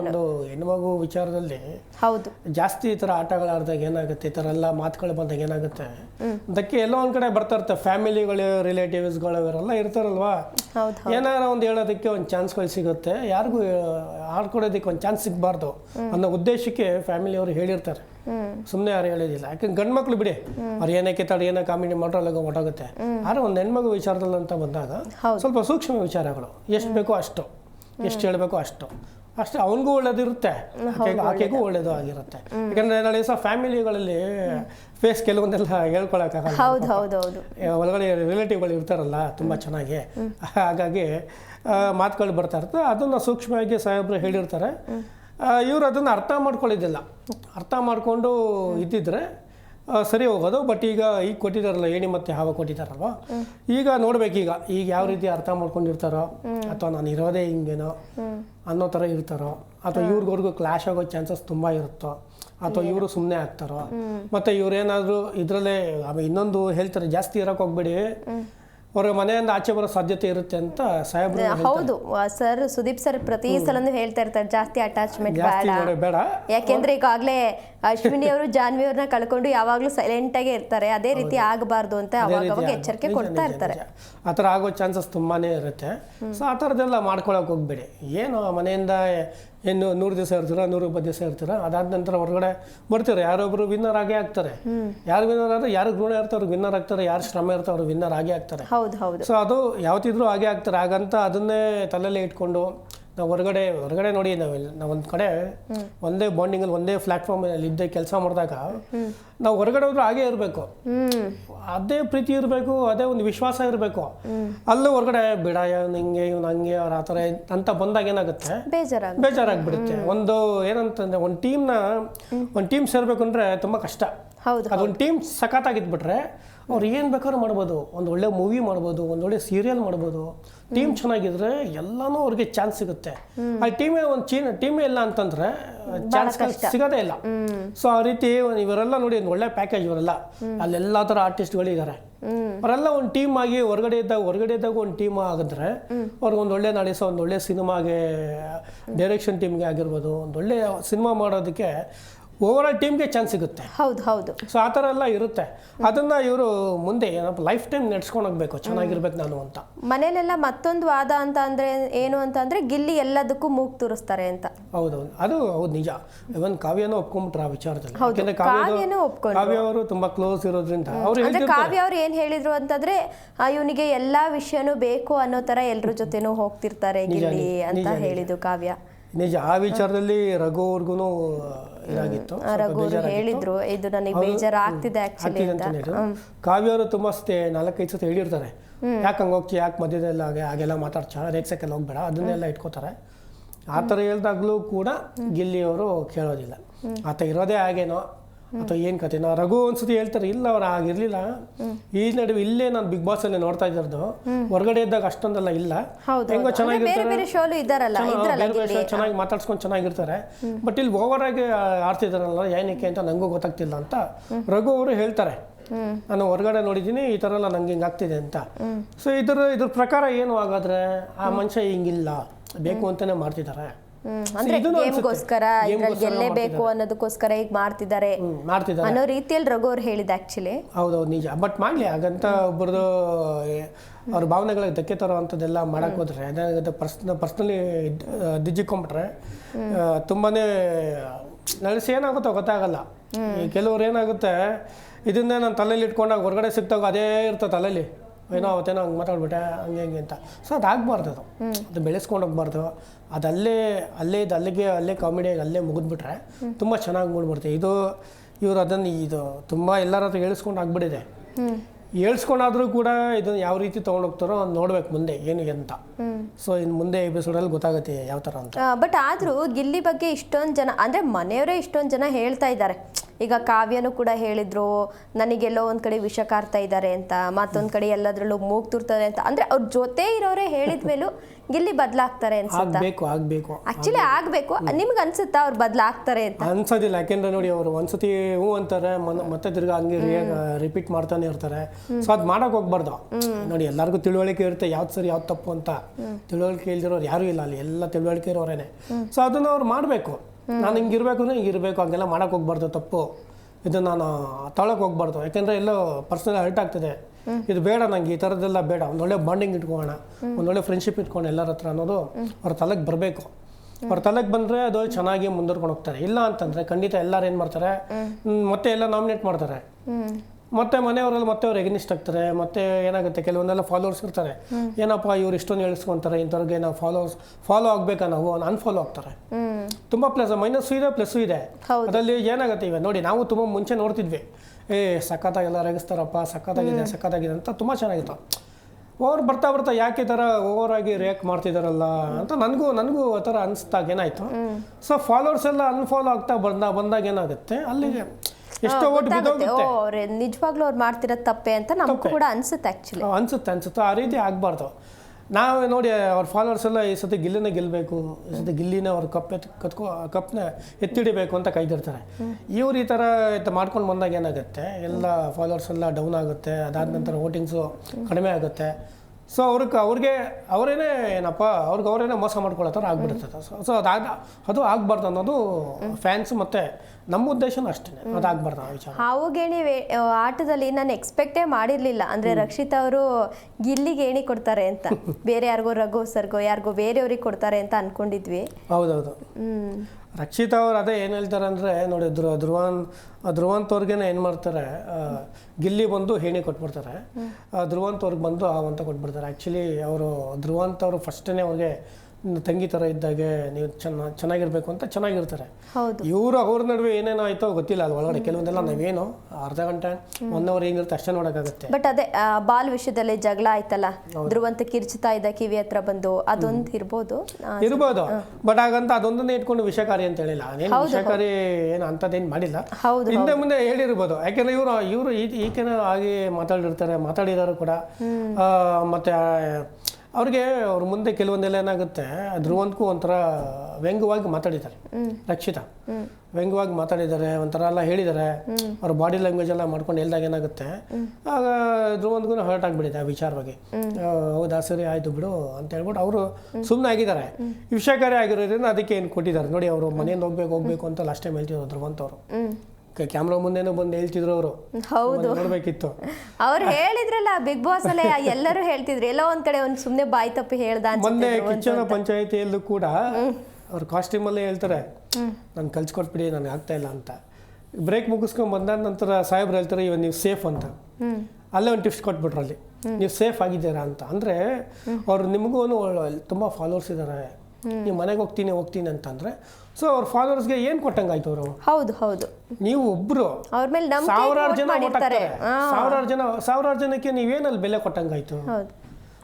ಒಂದು ಹೆಣ್ಮಗು ವಿಚಾರದಲ್ಲಿ ಹೌದು. ಜಾಸ್ತಿ ಈ ತರ ಆಟಗಳಾಡ್ದಾಗ ಏನಾಗುತ್ತೆ ಈ ತರ ಎಲ್ಲ ಮಾತುಗಳು ಬಂದಾಗ ಏನಾಗುತ್ತೆ ಅದಕ್ಕೆ ಎಲ್ಲೋ ಒಂದ್ ಕಡೆ ಬರ್ತಾ ಇರ್ತಾರೆ ಫ್ಯಾಮಿಲಿಗಳು ರಿಲೇಟಿವ್ಸ್ಗಳು ಇವರೆಲ್ಲ ಇರ್ತಾರಲ್ವಾ? ಏನಾರ ಒಂದು ಹೇಳೋದಕ್ಕೆ ಒಂದು ಚಾನ್ಸ್ಗಳು ಸಿಗುತ್ತೆ ಯಾರಿಗೂ ಆಡ್ಕೊಡೋದಕ್ಕೆ ಒಂದು ಚಾನ್ಸ್ ಸಿಗಬಾರ್ದು ಅನ್ನೋ ಉದ್ದೇಶಕ್ಕೆ ಫ್ಯಾಮಿಲಿ ಅವರು ಹೇಳಿರ್ತಾರೆ. ಸುಮ್ಮನೆ ಯಾರು ಹೇಳೋದಿಲ್ಲ. ಯಾಕೆ ಗಂಡು ಮಕ್ಳು ಬಿಡಿ. ಅವ್ರು ಏನೇ ಕಿತ್ತಾಡಿ ಏನೋ ಕಾಮಿಡಿ ಮಾಡೋಲಾಗ ಹೊಟ್ಟೋಗುತ್ತೆ ಆದ್ರೆ ಒಂದು ಹೆಣ್ಮಗು ವಿಚಾರದಲ್ಲಿ ಅಂತ ಬಂದಾಗ ಸ್ವಲ್ಪ ಸೂಕ್ಷ್ಮ ವಿಚಾರಗಳು. ಎಷ್ಟು ಬೇಕೋ ಅಷ್ಟು. ಎಷ್ಟು ಹೇಳಬೇಕೋ ಅಷ್ಟು. ಅಷ್ಟೇ ಅವನಿಗೂ ಒಳ್ಳೇದಿರುತ್ತೆ. ಆಕೆಗೂ ಆಕೆಗೂ ಒಳ್ಳೇದು. ಆಗಿರುತ್ತೆ. ಯಾಕಂದ್ರೆ ನಾಳೆ ಸಹ ಫ್ಯಾಮಿಲಿಗಳಲ್ಲಿ ಫೇಸ್ ಕೆಲವೊಂದೆಲ್ಲ ಹೇಳ್ಕೊಳಕ್ಕಾಗಲ್ಲ. ಒಳಗಡೆ ರಿಲೇಟಿವ್ಗಳು ಇರ್ತಾರಲ್ಲ ತುಂಬ ಚೆನ್ನಾಗಿ. ಹಾಗಾಗಿ ಮಾತುಗಳು ಬರ್ತಾ ಇರ್ತದೆ. ಅದನ್ನು ಸೂಕ್ಷ್ಮವಾಗಿ ಸಾಹೇಬರು ಹೇಳಿರ್ತಾರೆ. ಇವರು ಅದನ್ನು ಅರ್ಥ ಮಾಡ್ಕೊಳ್ಳಿದ್ದಿಲ್ಲ ಅರ್ಥ ಮಾಡಿಕೊಂಡು ಇದ್ದಿದ್ರೆ ಸರಿ ಹೋಗೋದು ಬಟ್ ಈಗ ಈಗ ಕೊಟ್ಟಿದ್ದಾರಲ್ಲ ಏಣಿ ಮತ್ತೆ ಹಾವ ಕೊಟ್ಟಿದ್ದಾರಲ್ವ ಈಗ ನೋಡ್ಬೇಕೀಗ ಈಗ ಯಾವ ರೀತಿ ಅರ್ಥ ಮಾಡ್ಕೊಂಡಿರ್ತಾರೋ ಅಥವಾ ನಾನು ಇರೋದೇ ಹಿಂಗೇನೋ ಅನ್ನೋ ಥರ ಇರ್ತಾರೋ ಅಥವಾ ಇವ್ರಿಗವ್ರಿಗೂ ಕ್ಲಾಶ್ ಆಗೋ ಚಾನ್ಸಸ್ ತುಂಬ ಇರುತ್ತೋ ಅಥವಾ ಇವರು ಸುಮ್ಮನೆ ಆಗ್ತಾರೋ ಮತ್ತೆ ಇವರೇನಾದರೂ ಇದರಲ್ಲೇ ಆಮೇಲೆ ಇನ್ನೊಂದು ಹೇಳ್ತಾರೆ ಜಾಸ್ತಿ ಇರೋಕೆ ಹೋಗ್ಬೇಡಿ. ಅವ್ರ ಮನೆಯಿಂದ ಆಚೆ ಬರೋ ಸಾಧ್ಯತೆ ಇರುತ್ತೆ ಅಂತ ಸಾಹೇಬ್ರು ಹೌದು. ಸರ್ ಸುದೀಪ್ ಸರ್ ಪ್ರತಿ ಸಲನೂ ಹೇಳ್ತಾ ಇರ್ತಾರೆ ಜಾಸ್ತಿ ಅಟ್ಯಾಚ್ಮೆಂಟ್ ಬೇಡ. ಬೇಡ. ಯಾಕೆಂದ್ರೆ ಈಗಾಗಲೇ ಅಶ್ವಿನಿ ಅವರು ಜಾನ್ವಿ ಅವ್ರನ್ನ ಕಳ್ಕೊಂಡು ಯಾವಾಗಲೂ ಸೈಲೆಂಟ್ ಆಗೇ ಇರ್ತಾರೆ. ಅದೇ ರೀತಿ ಆಗಬಾರ್ದು ಅಂತ ಅವಾಗ ಅವಾಗ ಎಚ್ಚರಿಕೆ ಕೊಡ್ತಾ ಇರ್ತಾರೆ. ಆ ಥರ ಆಗೋ ಚಾನ್ಸಸ್ ತುಂಬಾನೇ ಇರುತ್ತೆ. ಸೊ ಆ ಥರದ್ದೆಲ್ಲ ಮಾಡ್ಕೊಳಕ್ ಹೋಗ್ಬೇಡಿ. ಏನು ಮನೆಯಿಂದ ಏನು ನೂರು ದಿವಸ ಇರ್ತೀರ ನೂರ ಇಪ್ಪತ್ತು ದಿವಸ ಇರ್ತೀರ ಅದಾದ ನಂತರ ಹೊರಗಡೆ ಬರ್ತೀರ ಯಾರೊಬ್ಬರು ವಿನ್ನರ್ ಆಗೇ ಆಗ್ತಾರೆ. ಯಾರು ವಿನ್ನರ್ ಆದ್ರೆ ಯಾರು ಗುಣ ಇರ್ತಾರೆ ಅವ್ರಿಗೆ ವಿನ್ನರ್ ಆಗ್ತಾರೆ ಯಾರು ಶ್ರಮ ಇರ್ತಾರೆ ಅವ್ರು ವಿನ್ನರ್ ಆಗೇ ಆಗ್ತಾರೆ. ಹೌದು ಹೌದು. ಸೊ ಅದು ಯಾವತ್ತಿದ್ರೂ ಹಾಗೆ ಆಗ್ತಾರೆ. ಹಾಗಂತ ಅದನ್ನೇ ತಲೆಯಲ್ಲೇ ಇಟ್ಕೊಂಡು ನಾವು ಹೊರಗಡೆ ಹೊರಗಡೆ ನೋಡಿ ನಾವೆಲ್ಲ ನಾವು ಒಂದು ಕಡೆ ಒಂದೇ ಬಾಂಡಿಂಗಲ್ಲಿ ಒಂದೇ ಪ್ಲಾಟ್ಫಾರ್ಮಲ್ಲಿ ಇದ್ದೇ ಕೆಲಸ ಮಾಡಿದಾಗ ನಾವು ಹೊರಗಡೆ ಹೋದ್ರೂ ಹಾಗೇ ಇರಬೇಕು. ಅದೇ ಪ್ರೀತಿ ಇರಬೇಕು ಅದೇ ಒಂದು ವಿಶ್ವಾಸ ಇರಬೇಕು. ಅಲ್ಲೂ ಹೊರಗಡೆ ಬಿಡ ಹಿಂಗೆ ಇವ್ನು ಹಂಗೆ ಅವ್ರು ಆ ಥರ ಅಂತ ಬಂದಾಗ ಏನಾಗುತ್ತೆ? ಬೇಜಾರಾಗ ಬೇಜಾರಾಗ್ಬಿಡುತ್ತೆ. ಒಂದು ಏನಂತಂದ್ರೆ ಒಂದು ಟೀಮ್ನ ಒಂದು ಟೀಮ್ ಸೇರ್ಬೇಕು ಅಂದ್ರೆ ತುಂಬ ಕಷ್ಟ. ಅದೊಂದು ಟೀಮ್ ಸಖತ್ತಾಗಿದ್ಬಿಟ್ರೆ ಅವ್ರು ಏನು ಬೇಕಾದ್ರೂ ಮಾಡ್ಬೋದು. ಒಂದು ಒಳ್ಳೆ ಮೂವಿ ಮಾಡ್ಬೋದು ಒಂದು ಒಳ್ಳೆ ಸೀರಿಯಲ್ ಮಾಡ್ಬೋದು. ಟೀಮ್ ಚೆನ್ನಾಗಿದ್ರೆ ಎಲ್ಲಾನು ಅವ್ರಿಗೆ ಚಾನ್ಸ್ ಸಿಗುತ್ತೆ. ಆ ಟೀಮೇ ಒಂದು ಚೀನ್ ಟೀಮೇ ಇಲ್ಲ ಅಂತಂದ್ರೆ ಚಾನ್ಸ್ ಸಿಗೋದೇ ಇಲ್ಲ. ಸೊ ಆ ರೀತಿ ಇವರೆಲ್ಲ ನೋಡಿ ಒಂದು ಒಳ್ಳೆ ಪ್ಯಾಕೇಜ್ ಇವರೆಲ್ಲ. ಅಲ್ಲೆಲ್ಲ ಥರ ಆರ್ಟಿಸ್ಟ್ಗಳು ಇದ್ದಾರೆ ಅವರೆಲ್ಲ ಒಂದು ಟೀಮ್ ಆಗಿ ಹೊರಗಡೆ ಇದ್ದಾಗ ಹೊರಗಡೆ ಇದ್ದಾಗ ಒಂದು ಟೀಮ್ ಆಗಿದ್ರೆ ಅವ್ರಿಗೆ ಒಂದು ಒಳ್ಳೆ ನಡೆಸೋ ಒಂದು ಒಳ್ಳೆ ಸಿನಿಮಾಗೆ ಡೈರೆಕ್ಷನ್ ಟೀಮ್ಗೆ ಆಗಿರ್ಬೋದು. ಒಂದು ಒಳ್ಳೆ ಸಿನಿಮಾ ಮಾಡೋದಕ್ಕೆ ಓವರ್ ಆಲ್ ಟೀಮ್ಗೆ ಚಾನ್ಸ್ ಸಿಗುತ್ತೆ. ಹೌದು ಹೌದು. ಸೊ ಆ ಥರ ಎಲ್ಲ ಇರುತ್ತೆ. ಅದನ್ನ ಇವರು ಮುಂದೆ ಏನಪ್ಪ ಲೈಫ್ ಟೈಮ್ ನಡ್ಸ್ಕೊಂಡು ಹೋಗ್ಬೇಕು ಚೆನ್ನಾಗಿರ್ಬೇಕು ನಾನು ಅಂತ. ಮನೇಲೆಲ್ಲ ಮತ್ತೊಂದು ವಾದ ಅಂತ ಅಂದ್ರೆ ಏನು ಅಂತ ಅಂದ್ರೆ ಗಿಲ್ಲಿ ಎಲ್ಲದಕ್ಕೂ ಮೂಗ್ ತೂರಿಸ್ತಾರೆ ಅಂತ. ಹೌದೌದು. ಅದು ಹೌದು ನಿಜ. ಇವನ್ ಕಾವ್ಯನೂ ಒಪ್ಕೊಂಡ್ಬಿಟ್ರ ಆ ವಿಚಾರದಲ್ಲಿ. ಹೌದು, ಕಾವ್ಯನೂ ಕಾವ್ಯ ಅವರು ತುಂಬಾ ಕ್ಲೋಸ್ ಇರೋದ್ರಿಂದ ಅವ್ರು ಅಂದ್ರೆ ಕಾವ್ಯ ಅವ್ರು ಏನ್ ಹೇಳಿದ್ರು ಅಂತಂದ್ರೆ ಇವನಿಗೆ ಎಲ್ಲಾ ವಿಷಯನೂ ಬೇಕು ಅನ್ನೋ ತರ ಎಲ್ರ ಜೊತೆನೂ ಹೋಗ್ತಿರ್ತಾರೆ ಗಿಲ್ಲಿ ಅಂತ ಹೇಳಿದ್ದು ಕಾವ್ಯ. ನಿಜ ಆ ವಿಚಾರದಲ್ಲಿ ರಘು ಅವ್ರಿಗೂ ಇದಾಗಿತ್ತು. ಹೇಳಿದ್ರು ಇದು ನನಗೆ ಆಗ್ತಿದೆ ಆಕ್ಚುಲಿ ಅಂತ. ತುಂಬಾ ಸತಿ ನಾಲ್ಕೈದು ಸತಿ ಹೇಳಿರ್ತಾರೆ. ಯಾಕೆ ಹಂಗೆ ಹೋಗ್ತಿ ಯಾಕೆ ಮಧ್ಯದಲ್ಲ ಹಾಗೆ ಹಾಗೆಲ್ಲ ಮಾತಾಡ್ಚ ರೇಕ್ಸಕ್ಕೆಲ್ಲ ಹೋಗ್ಬೇಡ ಅದನ್ನೆಲ್ಲ ಇಟ್ಕೋತಾರೆ. ಆ ಥರ ಹೇಳ್ದಾಗ್ಲೂ ಕೂಡ ಗಿಲ್ಲಿಯವರು ಕೇಳೋದಿಲ್ಲ. ಆತ ಇರೋದೇ ಹಾಗೇನೋ. ಅಥವಾ ಏನು ಕತೆನೋ ರಘು ಒಂದ್ಸತಿ ಹೇಳ್ತಾರೆ ಇಲ್ಲ ಅವ್ರು ಆಗಿರಲಿಲ್ಲ ಈ ನಡುವೆ ಇಲ್ಲೇ ನಾನು ಬಿಗ್ ಬಾಸ್ ಅಲ್ಲಿ ನೋಡ್ತಾ ಇದ್ದಿರೋದು ಹೊರಗಡೆ ಇದ್ದಾಗ ಅಷ್ಟೊಂದೆಲ್ಲ ಇಲ್ಲ. ಹೆಂಗೋ ಚೆನ್ನಾಗಿರ್ತಾರೆ. ಚೆನ್ನಾಗಿ- ಮಾತಾಡ್ಸ್ಕೊಂಡು ಚೆನ್ನಾಗಿರ್ತಾರೆ. ಬಟ್ ಇಲ್ಲಿ ಓವರ್ ಆಗಿ ಆಡ್ತಿದಾರಲ್ಲ ಏನಕ್ಕೆ ಅಂತ ನಂಗೂ ಗೊತ್ತಾಗ್ತಿಲ್ಲ ಅಂತ ರಘು ಅವರು ಹೇಳ್ತಾರೆ. ನಾನು ಹೊರಗಡೆ ನೋಡಿದ್ದೀನಿ ಈ ಥರ ಎಲ್ಲ ನಂಗೆ ಹಿಂಗ್ ಆಗ್ತಿದೆ ಅಂತ. ಸೊ ಇದ್ರ ಇದ್ರ ಪ್ರಕಾರ ಏನು ಹಾಗಾದ್ರೆ ಆ ಮನುಷ್ಯ ಹಿಂಗಿಲ್ಲ ಬೇಕು ಅಂತಾನೆ ಮಾಡ್ತಿದ್ದಾರೆ. ಅಂದ್ರೆ. ಗೇಮ್ಗೋಸ್ಕರ ಇದ್ರಲ್ಲಿ ಗೆಲ್ಲೇಬೇಕು ಅನ್ನೋದಕ್ಕೋಸ್ಕರ ಈಗ ಮಾಡ್ತಿದ್ದಾರೆ ಮಾಡ್ತಿದ್ದಾರೆ. ಅನ್ನೋ ರೀತಿಯಲ್ಲಿ ರಘು ಅವ್ರು ಹೇಳಿದ ಆಕ್ಚುಲಿ ಹೌದೌದು ನಿಜ. ಬಟ್ ಮಾಡಲಿ ಹಾಗಂತ ಒಬ್ಬರದು ಅವ್ರ ಭಾವನೆಗಳಿಗೆ ಧಕ್ಕೆ ತರೋ ಅಂಥದ್ದೆಲ್ಲ ಮಾಡಕ್ಕೆ ಹೋದ್ರೆ ಅದೇ ಪರ್ಸ್ನ ಪರ್ಸ್ನಲಿ ದಿಜ್ಜಿಕೊಂಬಿಟ್ರೆ ತುಂಬಾ ನಡೆಸಿ ಏನಾಗುತ್ತೋ ಗೊತ್ತಾಗಲ್ಲ. ಕೆಲವ್ರು ಏನಾಗುತ್ತೆ ಇದನ್ನೇ ನಾನು ತಲೆಯಲ್ಲಿ ಇಟ್ಕೊಂಡಾಗ ಹೊರಗಡೆ ಸಿಕ್ತಾಗ ಅದೇ ಇರ್ತದೆ ತಲೆಯಲ್ಲಿ ಏನೋ ಅವತ್ತೇನೋ ಹಂಗೆ ಮಾತಾಡ್ಬಿಟ್ಟೆ ಹಂಗೆ ಹಂಗೆ ಅಂತ. ಸೊ ಅದು. ಆಗ್ಬಾರ್ದು ಅದು ಅದು ಬೆಳೆಸ್ಕೊಂಡು ಹೋಗ್ಬಾರ್ದು ಅದು ಅಲ್ಲೇ ಅಲ್ಲೇ ಇದು ಅಲ್ಲಿಗೆ ಅಲ್ಲೇ ಕಾಮಿಡಿಯಾಗಿ ಅಲ್ಲೇ ಮುಗಿದ್ಬಿಟ್ರೆ ತುಂಬ ಚೆನ್ನಾಗಿ ಮೂಡ್ಬಿಡ್ತೆ. ಇದು ಇವರು ಅದನ್ನು ಇದು ತುಂಬ ಎಲ್ಲರ ಹತ್ರ ಹೇಳಿಸ್ಕೊಂಡು ಆಗ್ಬಿಟ್ಟಿದೆ. ಹೇಳ್ಸ್ಕೊಂಡಾದ್ರೂ ಕೂಡ ಇದನ್ನು ಯಾವ ರೀತಿ ತೊಗೊಂಡೋಗ್ತಾರೋ ಅದ್ ನೋಡ್ಬೇಕು ಮುಂದೆ ಏನು ಅಂತ. ಸೊ ಇನ್ನು ಮುಂದೆ ಎಪಿಸೋಡಲ್ಲಿ ಗೊತ್ತಾಗುತ್ತೆ ಯಾವ ಥರ ಅಂತ ಬಟ್ ಆದ್ರೂ ಗಿಲ್ಲಿ ಬಗ್ಗೆ ಇಷ್ಟೊಂದು ಜನ ಅಂದ್ರೆ ಮನೆಯವರೇ ಇಷ್ಟೊಂದು ಜನ ಹೇಳ್ತಾ ಇದ್ದಾರೆ. ಈಗ ಕಾವ್ಯನೂ ಕೂಡ ಹೇಳಿದ್ರು ನನಗೆಲ್ಲೋ ಒಂದ್ ಕಡೆ ವಿಷ ಕಾರ್ತಾ ಇದ್ದಾರೆ ಅಂತ ಮತ್ತೊಂದ್ ಕಡೆ ಎಲ್ಲದ್ರಲ್ಲೂ ಮೂಗ್ ತುರ್ತಾರೆ ಅಂತ. ಅಂದ್ರೆ ಅವ್ರ ಜೊತೆ ಇರೋರೇ ಹೇಳಿದ ಮೇಲೂ ಗಿಲ್ಲಿ ಬದ್ಲಾಗ್ತಾರೆ ಅನ್ಸುತ್ತಾ? ಆಗ್ಬೇಕು ಆಗಬೇಕು. ಆಕ್ಚುಲಿ ಆಗ್ಬೇಕು. ನಿಮ್ಗೆ ಅನ್ಸುತ್ತಾ ಅವ್ರು ಬದಲಾಗ್ತಾರೆ ಅಂತ? ಅನ್ಸೋದಿಲ್ಲ. ಯಾಕೆಂದ್ರೆ ನೋಡಿ ಅವರು ಒಂದ್ಸತಿ ಹೂ ಅಂತಾರೆ ಮತ್ತೆ ತಿರ್ಗಾ ಹಂಗೆ ರಿಪೀಟ್ ಮಾಡ್ತಾನೆ ಇರ್ತಾರೆ. ಸೊ ಅದ್ ಮಾಡಕ್ ಹೋಗ್ಬಾರ್ದು. ನೋಡಿ ಎಲ್ಲರಿಗೂ ತಿಳುವಳಿಕೆ ಇರುತ್ತೆ ಯಾವ್ದು ಸರಿ ಯಾವ್ದು ತಪ್ಪು ಅಂತ. ತಿಳುವಳಿಕೆ ಇಲ್ದಿರೋರು ಯಾರು ಇಲ್ಲ ಅಲ್ಲಿ. ಎಲ್ಲ ತಿಳುವಳಿಕೆ ಇರೋರೇನೆ. ಸೊ ಅದನ್ನ ಅವ್ರು ಮಾಡಬೇಕು. ನಾನು ಹಿಂಗೆ ಇರಬೇಕು ಅಂದ್ರೆ ಹಿಂಗೆ ಇರಬೇಕು ಹಂಗೆಲ್ಲ ಮಾಡೋಕೆ ಹೋಗ್ಬಾರ್ದು ತಪ್ಪು. ಇದು ನಾನು ತೊಳಕ್ಕೆ ಹೋಗ್ಬಾರ್ದು. ಯಾಕೆಂದರೆ ಎಲ್ಲೋ ಪರ್ಸನಲ್ ಹರ್ಟ್ ಆಗ್ತದೆ. ಇದು ಬೇಡ ನಂಗೆ ಈ ಥರದ್ದೆಲ್ಲ ಬೇಡ. ಒಂದೊಳ್ಳೆ ಬಾಂಡಿಂಗ್ ಇಟ್ಕೊಳ್ಳೋಣ ಒಂದೊಳ್ಳೆ ಫ್ರೆಂಡ್ಶಿಪ್ ಇಟ್ಕೊಂಡು ಎಲ್ಲರ ಹತ್ರ ಅನ್ನೋದು ಅವ್ರ ತಲೆಗೆ ಬರಬೇಕು. ಅವ್ರ ತಲೆಗೆ ಬಂದರೆ ಅದು ಚೆನ್ನಾಗಿ ಮುಂದುವರ್ಕೊಂಡು ಹೋಗ್ತಾರೆ. ಇಲ್ಲ ಅಂತಂದ್ರೆ ಖಂಡಿತ ಎಲ್ಲರೂ ಏನು ಮಾಡ್ತಾರೆ? ಮತ್ತೆ ಎಲ್ಲ ನಾಮಿನೇಟ್ ಮಾಡ್ತಾರೆ. ಮತ್ತೆ ಮನೆಯವರೆಲ್ಲ ಮತ್ತೆ ಅವ್ರು ಎಗ್ನಿಸ್ಟ್ ಆಗ್ತಾರೆ ಮತ್ತೆ ಏನಾಗುತ್ತೆ ಕೆಲವೊಂದೆಲ್ಲ ಫಾಲೋವರ್ಸ್ ಇರ್ತಾರೆ. ಏನಪ್ಪ ಇವ್ರು ಇಷ್ಟೊಂದು ಹೇಳಿಸ್ಕೊಂತಾರೆ ಇಂಥವ್ರಿಗೆ ನಾವು ಫಾಲೋವರ್ಸ್ ಫಾಲೋ ಆಗ್ಬೇಕಾ ನಾವು? ಅನ್ಫಾಲೋ ಆಗ್ತಾರೆ. ತುಂಬ ಪ್ಲಸ್ ಮೈನಸ್ಸು ಇದೆ ಪ್ಲಸ್ಸು ಇದೆ. ಅದರಲ್ಲಿ ಏನಾಗುತ್ತೆ ಇವೆ ನೋಡಿ ನಾವು ತುಂಬ ಮುಂಚೆ ನೋಡ್ತಿದ್ವಿ. ಏ ಸಖತ್ತಾಗೆಲ್ಲ ರೇಗಿಸ್ತಾರಪ್ಪ ಸಖತ್ತಾಗಿದೆ ಸಖತ್ತಾಗಿದೆ ಅಂತ ತುಂಬ ಚೆನ್ನಾಗಿತ್ತು. ಓವರ್ ಬರ್ತಾ ಬರ್ತಾ ಯಾಕೆ ಥರ ಓವರ್ ಆಗಿ ರಿಯಾಕ್ಟ್ ಮಾಡ್ತಿದಾರಲ್ಲ ಅಂತ ನನಗೂ ನನಗೂ ಆ ಥರ ಅನಿಸ್ದಾಗ ಏನಾಯಿತು? ಸೊ ಫಾಲೋವರ್ಸ್ ಎಲ್ಲ ಅನ್ಫಾಲೋ ಆಗ್ತಾ ಬಂದ ಬಂದಾಗ ಏನಾಗುತ್ತೆ? ಅಲ್ಲಿಗೆ ಎಷ್ಟೋ ಓಟ್ ಬಿದ್ದೋಗುತ್ತೆ. ಅವ್ರೆ ನಿಜವಾಗ್ಲೂ ಅವ್ರು ಮಾಡ್ತಿರೋ ತಪ್ಪೆ ಅಂತ ನಮ್ಗೂ ಕೂಡ ಅನ್ಸುತ್ತೆ ಆಕ್ಚುಲಿ ಅನ್ಸುತ್ತೆ ಅನ್ಸುತ್ತೆ. ಆ ರೀತಿ ಆಗಬಾರ್ದು. ನಾವು ನೋಡಿ ಅವ್ರ ಫಾಲೋವರ್ಸ್ ಎಲ್ಲ ಈ ಸತಿ ಗಿಲ್ಲಿನ ಗೆಲ್ಲಬೇಕು ಈ ಸತಿ ಗಿಲ್ಲಿನ ಅವ್ರ ಕಪ್ ಎತ್ ಕತ್ಕೊ ಕಪ್ನ ಎತ್ತಿಡಿಬೇಕು ಅಂತ ಕೈದಿರ್ತಾರೆ. ಇವ್ರು ಈ ಥರ ಮಾಡ್ಕೊಂಡು ಬಂದಾಗ ಏನಾಗುತ್ತೆ? ಎಲ್ಲ ಫಾಲೋವರ್ಸ್ ಎಲ್ಲ ಡೌನ್ ಆಗುತ್ತೆ ಅದಾದ ನಂತರ ವೋಟಿಂಗ್ಸು ಕಡಿಮೆ ಆಗುತ್ತೆ. ಸೊ ಅವ್ರಿಗೆ ಅವ್ರಿಗೆ ಅವರೇನೇ ಏನಪ್ಪ ಅವ್ರಿಗೆ ಅವರೇನೇ ಮೋಸ ಮಾಡ್ಕೊಳ್ಳೋ ಥರ ಆಗ್ಬಿಡುತ್ತೆ ಸೊ ಅದಾಗ ಅದು ಆಗ್ಬಾರ್ದು ಅನ್ನೋದು ಫ್ಯಾನ್ಸ್ ಮತ್ತು ನಮ್ಮ ಉದ್ದೇಶನೂ ಅಷ್ಟೇ ಅದಾಗಬಾರ್ದು ಆ ವಿಚಾರ. ಹಾವು ಗೇಣಿ ವೇ- ಆಟದಲ್ಲಿ ನಾನು ಎಕ್ಸ್ಪೆಕ್ಟೇ ಮಾಡಿರ್ಲಿಲ್ಲ. ಅಂದ್ರೆ ರಕ್ಷಿತ್ ಅವರು ಗಿಲ್ಲಿಗೆ ಏಣಿ ಕೊಡ್ತಾರೆ ಅಂತ. ಬೇರೆ ಯಾರಿಗೋ ರಘು ಸರ್ಗೋ ಯಾರಿಗೋ ಬೇರೆಯವ್ರಿಗೆ ಕೊಡ್ತಾರೆ ಅಂತ ಅನ್ಕೊಂಡಿದ್ವಿ. ಹೌದೌದು. ಹ್ಮ್. ರಕ್ಷಿತ್ ಅವ್ರು ಅದೇ ಏನು ಹೇಳ್ತಾರೆ ಅಂದರೆ ನೋಡಿ ಧ್ರುವ ಧ್ರುವನ್ ಧ್ರುವಂತ್ ಅವ್ರಿಗೇನೆ ಏನು ಮಾಡ್ತಾರೆ ಗಿಲ್ಲಿ ಬಂದು ಹೇಣಿ ಕೊಟ್ಬಿಡ್ತಾರೆ. ಧ್ರುವಂತ್ ಅವ್ರಿಗೆ ಬಂದು ಆ ಅಂತ ಕೊಟ್ಬಿಡ್ತಾರೆ. ಆ್ಯಕ್ಚುಲಿ ಅವರು ಧ್ರುವಂತ್ ಅವರು ಫಸ್ಟೇ ಅವ್ರಿಗೆ ತಂಗಿ ಥರ ಇದ್ದಾಗೆ ನೀವು ಚೆನ್ನ ಚೆನ್ನಾಗಿರ್ಬೇಕು ಅಂತ ಚೆನ್ನಾಗಿರ್ತಾರೆ. ಇವರು ಅವ್ರ ನಡುವೆ ಏನೇನೋ ಆಯ್ತೋ ಗೊತ್ತಿಲ್ಲ ಅಲ್ಲಿ ಒಳಗಡೆ ಕೆಲವೊಂದೆಲ್ಲ ನಾವೇನು ಅರ್ಧ ಗಂಟೆ ಒನ್ ಅವರ್ ಹೆಂಗಿರುತ್ತೆ ಅಷ್ಟೇ ನೋಡೋಕ್ಕಾಗುತ್ತೆ. ಬಟ್ ಅದೇ ಬಾಲ್ ವಿಷಯದಲ್ಲಿ ಜಗಳ ಆಯ್ತಲ್ಲ? ಧ್ರುವಂತ ಕಿರ್ಚಿತಾ ಇದ್ದ ಕಿವಿ ಹತ್ರ ಬಂದು ಅದೊಂದು ಇರ್ಬೋದು? ಇರ್ಬೋದು. ಬಟ್ ಹಾಗಂತ ಅದೊಂದನ್ನೇ ಇಟ್ಕೊಂಡು ವಿಷಕಾರಿ ಅಂತ ಹೇಳಿಲ್ಲ. ಅದೇನು ವಿಷಕಾರಿ ಏನು ಅಂಥದ್ದೇನು ಮಾಡಿಲ್ಲ. ಹೌದು ಮುಂದೆ ಹೇಳಿರ್ಬೋದು. ಯಾಕೆಂದ್ರೆ ಇವರು ಇವರು ಈಕೆನ ಆಗಿ ಮಾತಾಡಿರ್ತಾರೆ ಮಾತಾಡಿದಾರು ಕೂಡ. ಮತ್ತೆ ಅವ್ರಿಗೆ ಅವ್ರ ಮುಂದೆ ಕೆಲವೊಂದೆಲ್ಲ ಏನಾಗುತ್ತೆ ಧ್ರುವಂತ್ಗೂ ಒಂಥರ ವ್ಯಂಗ್ಯವಾಗಿ ಮಾತಾಡಿದ್ದಾರೆ. ರಕ್ಷಿತಾ. ವ್ಯಂಗ್ಯವಾಗಿ ಮಾತಾಡಿದ್ದಾರೆ ಒಂಥರ ಎಲ್ಲ ಹೇಳಿದ್ದಾರೆ. ಅವ್ರ ಬಾಡಿ ಲ್ಯಾಂಗ್ವೇಜ್ ಎಲ್ಲ ಮಾಡ್ಕೊಂಡು ಹೇಳ್ದಾಗ ಏನಾಗುತ್ತೆ ಆಗ ಧ್ರುವಂತ್ಗೂ ಹರ್ಟ್ ಆಗಿಬಿಟ್ಟಿದೆ ಆ ವಿಚಾರವಾಗಿ ಹೌದಾ ಸರಿ ಆಯಿತು ಬಿಡು ಅಂತ ಹೇಳ್ಬಿಟ್ಟು ಅವರು ಸುಮ್ಮನೆ ಆಗಿದ್ದಾರೆ. ವಿಷಯಕಾರಿ ಆಗಿರೋದ್ರಿಂದ ಅದಕ್ಕೆ ಏನು ಕೊಟ್ಟಿದ್ದಾರೆ? ನೋಡಿ ಅವರು ಮನೆಯಿಂದ ಹೋಗ್ಬೇಕು ಹೋಗ್ಬೇಕು ಅಂತ ಲಾಸ್ಟ್ ಟೈಮ್ ಹೇಳ್ತಿದ್ರು ಧ್ರುವಂತ ಅವರು. ಕ್ಯಾಮ್ರಾ ಮುಂದೆನೂ ಬಂದು ಹೇಳ್ತಿದ್ರು ಅವರು. ಹೌದು. ನೋಡ್ಬೇಕಿತ್ತು. ಅವ್ರು ಹೇಳಿದ್ರಲ್ಲ ಬಿಗ್ ಬಾಸ್ ಅಲ್ಲೇ ಎಲ್ಲರೂ ಹೇಳ್ತಿದ್ರು. ಎಲ್ಲೋ ಒಂದ್ ಕಡೆ ಒಂದು ಸುಮ್ನೆ ಬಾಯಿ ತಪ್ಪಿ ಹೇಳ್ದ ಮೊನ್ನೆ ಕಿಚ್ಚನ ಪಂಚಾಯತಿಯಲ್ಲೂ ಕೂಡ ಅವ್ರ ಕಾಸ್ಟ್ಯೂಮಲ್ಲೇ ಹೇಳ್ತಾರೆ ನಾನು ಕಲ್ಸ್ಕೊಟ್ಬಿಡಿ ನಾನು ಆಗ್ತಾ ಇಲ್ಲ ಅಂತ. ಬ್ರೇಕ್ ಮುಗಿಸ್ಕೊಂಡ್ ಬಂದ ನಂತರ ಸಾಹೇಬ್ರು ಹೇಳ್ತಾರೆ ಇವಾಗ ನೀವು ಸೇಫ್ ಅಂತ. ಅಲ್ಲೇ ಒಂದು ಟಿಪ್ಸ್ ಕೊಟ್ಬಿಟ್ರು ಅಲ್ಲಿ. ನೀವು ಸೇಫ್ ಆಗಿದ್ದೀರಾ ಅಂತ. ಅಂದ್ರೆ ಅವ್ರು ನಿಮಗೂ ತುಂಬಾ ಫಾಲೋವರ್ಸ್ ಇದ್ದಾರೆ ನೀವು ಮನೆಗೆ ಹೋಗ್ತೀನಿ ಹೋಗ್ತೀನಿ ಅಂತಂದ್ರೆ ಸೊ ಅವ್ರ ಫಾಲೋವರ್ಸ್ಗೆ ಏನು ಕೊಟ್ಟಂಗಾಯ್ತು ಅವರು? ಹೌದು ಹೌದು. ನೀವು ಒಬ್ರು ಅವ್ರ ಮೇಲೆ ನಂಬಿಕೆ ಸಾವಿರಾರು ಜನ ವೋಟ್ ಮಾಡಿರ್ತಾರೆ. ಹಾಕ್ತಾರೆ. ಸಾವಿರಾರು ಜನ ಸಾವಿರಾರು ಜನಕ್ಕೆ ನೀವೇನಲ್ಲಿ ಬೆಲೆ ಕೊಟ್ಟಂಗಾಯ್ತು? ಹೌದು.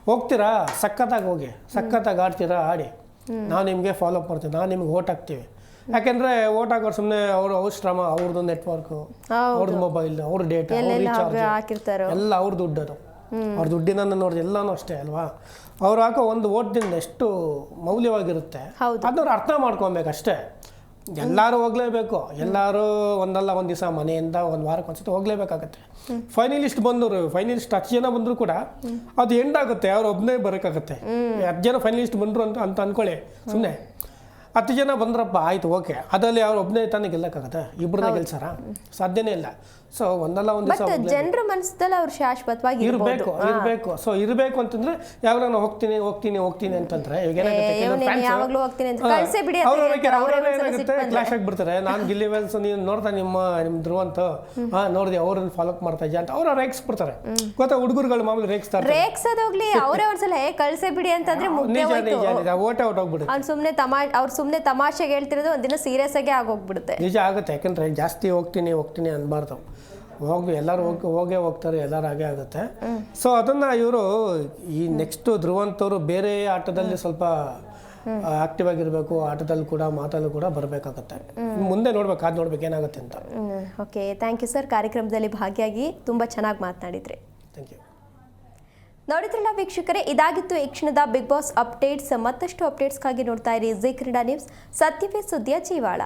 ಹೋಗ್ತೀರಾ? ಸಖತ್ತಾಗಿ ಹೋಗಿ. ಸಖತ್ತಾಗಿ ಆಡ್ತೀರಾ? ಆಡಿ. ನಾವು ನಿಮಗೆ ಫಾಲೋ ಅಪ್ ಮಾಡ್ತೀವಿ ನಾವು ನಿಮ್ಗೆ ಓಟ್ ಹಾಕ್ತೀವಿ. ಯಾಕೆಂದ್ರೆ ಓಟ್ ಹಾಕೋರು ಸುಮ್ಮನೆ ಅವ್ರ ಅವ್ರ ಶ್ರಮ ಅವ್ರದ್ದು ನೆಟ್ವರ್ಕು ಹೌದು. ಅವ್ರದ್ದು ಮೊಬೈಲ್ ಅವ್ರ ಡೇಟಾ ಅವ್ರ ಎಲ್ಲೆಲ್ಲ ರೀಚಾರ್ಜ್ ಹಾಕಿರ್ತಾರೋ? ಎಲ್ಲ ಅವ್ರ ದುಡ್ಡು ಅದು ಅವ್ರ ದುಡ್ಡಿನ ನೋಡಿದ್ರೆ ಎಲ್ಲನೂ ಅಷ್ಟೇ ಅಲ್ವಾ? ಅವ್ರು ಹಾಕೋ ಒಂದು ಓಟ್ದಿಂದ ಎಷ್ಟು ಮೌಲ್ಯವಾಗಿರುತ್ತೆ. ಅದನ್ನ ಅರ್ಥ ಮಾಡ್ಕೊಬೇಕು ಅಷ್ಟೇ. ಎಲ್ಲರೂ ಹೋಗ್ಲೇಬೇಕು. ಎಲ್ಲರೂ ಒಂದಲ್ಲ ಒಂದು ದಿವಸ ಮನೆಯಿಂದ ಒಂದು ವಾರಕ್ಕೆ ಒಂದ್ಸತಿ ಹೋಗ್ಲೇಬೇಕಾಗತ್ತೆ. ಫೈನಲಿಸ್ಟ್ ಬಂದರು ಫೈನಲಿಸ್ಟ್ ಹತ್ತು ಜನ ಬಂದರೂ ಕೂಡ ಅದು ಎಂಡ್ ಆಗುತ್ತೆ ಅವ್ರು ಒಬ್ಬನೇ ಬರೋಕ್ಕಾಗತ್ತೆ. ಹತ್ತು ಜನ ಫೈನಲಿಸ್ಟ್ ಬಂದರು ಅಂತ ಅಂತ ಅನ್ಕೊಳ್ಳಿ ಸುಮ್ಮನೆ ಹತ್ತು ಜನ ಬಂದ್ರಪ್ಪ ಆಯ್ತು ಓಕೆ. ಅದರಲ್ಲಿ ಅವ್ರು ಒಬ್ಬನೇ ತಾನೇ ಗೆಲ್ಲಕ್ಕಾಗತ್ತೆ? ಇಬ್ಬರನ್ನ ಗೆಲ್ಸಾರ? ಸಾಧ್ಯನೇ ಇಲ್ಲ. ಸೊ ಒಂದಲ್ಲ ಒಂದು ಜನರ ಮನಸ್ಸಲ್ಲಿ ಅವ್ರು ಶಾಶ್ವತವಾಗಿ ಇರಬೇಕು ಇರಬೇಕು. ಸೊ ಇರಬೇಕು ಅಂತಂದ್ರೆ ಯಾವಾಗ ನಾನು ಹೋಗ್ತೀನಿ ಹೋಗ್ತೀನಿ ಹೋಗ್ತೀನಿ ಅಂತಂದ್ರೆ. ಯಾವಾಗ್ಲೂ ಹೋಗ್ತೀನಿ ಅಂತ ಕಳ್ಸೇ ಬಿಡಿ ಕ್ಲಾಶ್ ಆಗಿಬಿಡ್ತಾರೆ. ನಾನು ಗಿಲ್ಲಿ ವೆಲ್ಸ್ ನೀನು ನೋಡ್ತಾ ನಿಮ್ಮ ನಿಮ್ಮ ಧ್ರುವಂತ ಹಾ ನೋಡಿದೆ ಅವ್ರನ್ನ ಫಾಲೋ ಮಾಡ್ತಾ ಇದ್ಯಾ ಅಂತ. ಅವ್ರು ರೇಗಿಸ್ಬಿಡ್ತಾರೆ. ಗೊತ್ತಾ? ಹುಡುಗರುಗಳು ಮಾಮೂಲಿ ರೇಗಿಸ್ತಾರೆ ರೇಗ್ಸೋದೋಗ್ಲಿ ಅವರೇ ಒಂದ್ಸಲ ಹೇ ಕಳ್ಸೇ ಬಿಡಿ ಅಂತಂದ್ರೆ ನಿಜ ನಿಜ ನಿಜ. ಓಟೆ ಔಟ್ ಹೋಗ್ಬಿಡುತ್ತೆ ಸುಮ್ನೆ ತಮಾ ಅವ್ರು ಸುಮ್ನೆ ತಮಾಷೆಗೆ ಹೇಳ್ತಿರೋದು ಒಂದಿನ ಸೀರಿಯಸ್ ಆಗಿ ಆಗೋಗ್ಬಿಡುತ್ತೆ. ನಿಜ ಆಗುತ್ತೆ. ಯಾಕಂದ್ರೆ ಜಾಸ್ತಿ ಹೋಗ್ತೀನಿ ಹೋಗ್ತೀನಿ ಅನ್ಬಾರ್ದು. ಹೋಗಿ ಎಲ್ಲರೂ ಹೋಗಿ ಹೋಗೇ ಹೋಗ್ತಾರೆ ಎಲ್ಲರೂ ಹಾಗೆ ಆಗುತ್ತೆ. ಸೊ ಅದನ್ನ ಇವರು ಈ ನೆಕ್ಸ್ಟ್ ಧ್ರುವಂತವರು ಬೇರೆ ಆಟದಲ್ಲಿ ಸ್ವಲ್ಪ ಆಕ್ಟಿವ್ ಆಗಿರಬೇಕು ಆಟದಲ್ಲಿ ಕೂಡ ಮಾತಲ್ಲೂ ಕೂಡ ಬರಬೇಕಾಗತ್ತೆ. ಮುಂದೆ ನೋಡ್ಬೇಕು ಅದು ನೋಡ್ಬೇಕು ಏನಾಗುತ್ತೆ ಅಂತ. ಓಕೆ ಥ್ಯಾಂಕ್ ಯು ಸರ್ ಕಾರ್ಯಕ್ರಮದಲ್ಲಿ ಭಾಗಿಯಾಗಿ ತುಂಬ ಚೆನ್ನಾಗಿ ಮಾತನಾಡಿದ್ರಿ. ಥ್ಯಾಂಕ್ ಯು ನೋಡಿದ್ರಲ್ಲ ವೀಕ್ಷಕರೇ ಇದಾಗಿತ್ತು ಈ ಕ್ಷಣದ ಬಿಗ್ ಬಾಸ್ ಅಪ್ಡೇಟ್ಸ್ ಮತ್ತಷ್ಟು ಅಪ್ಡೇಟ್ಸ್ಗಾಗಿ ನೋಡ್ತಾ ಇರಿ ಜಿ ಕ್ರೀಡಾ ನ್ಯೂಸ್ ಸತ್ಯವೇ ಸುದ್ದಿಯ ಜೀವಾಳ.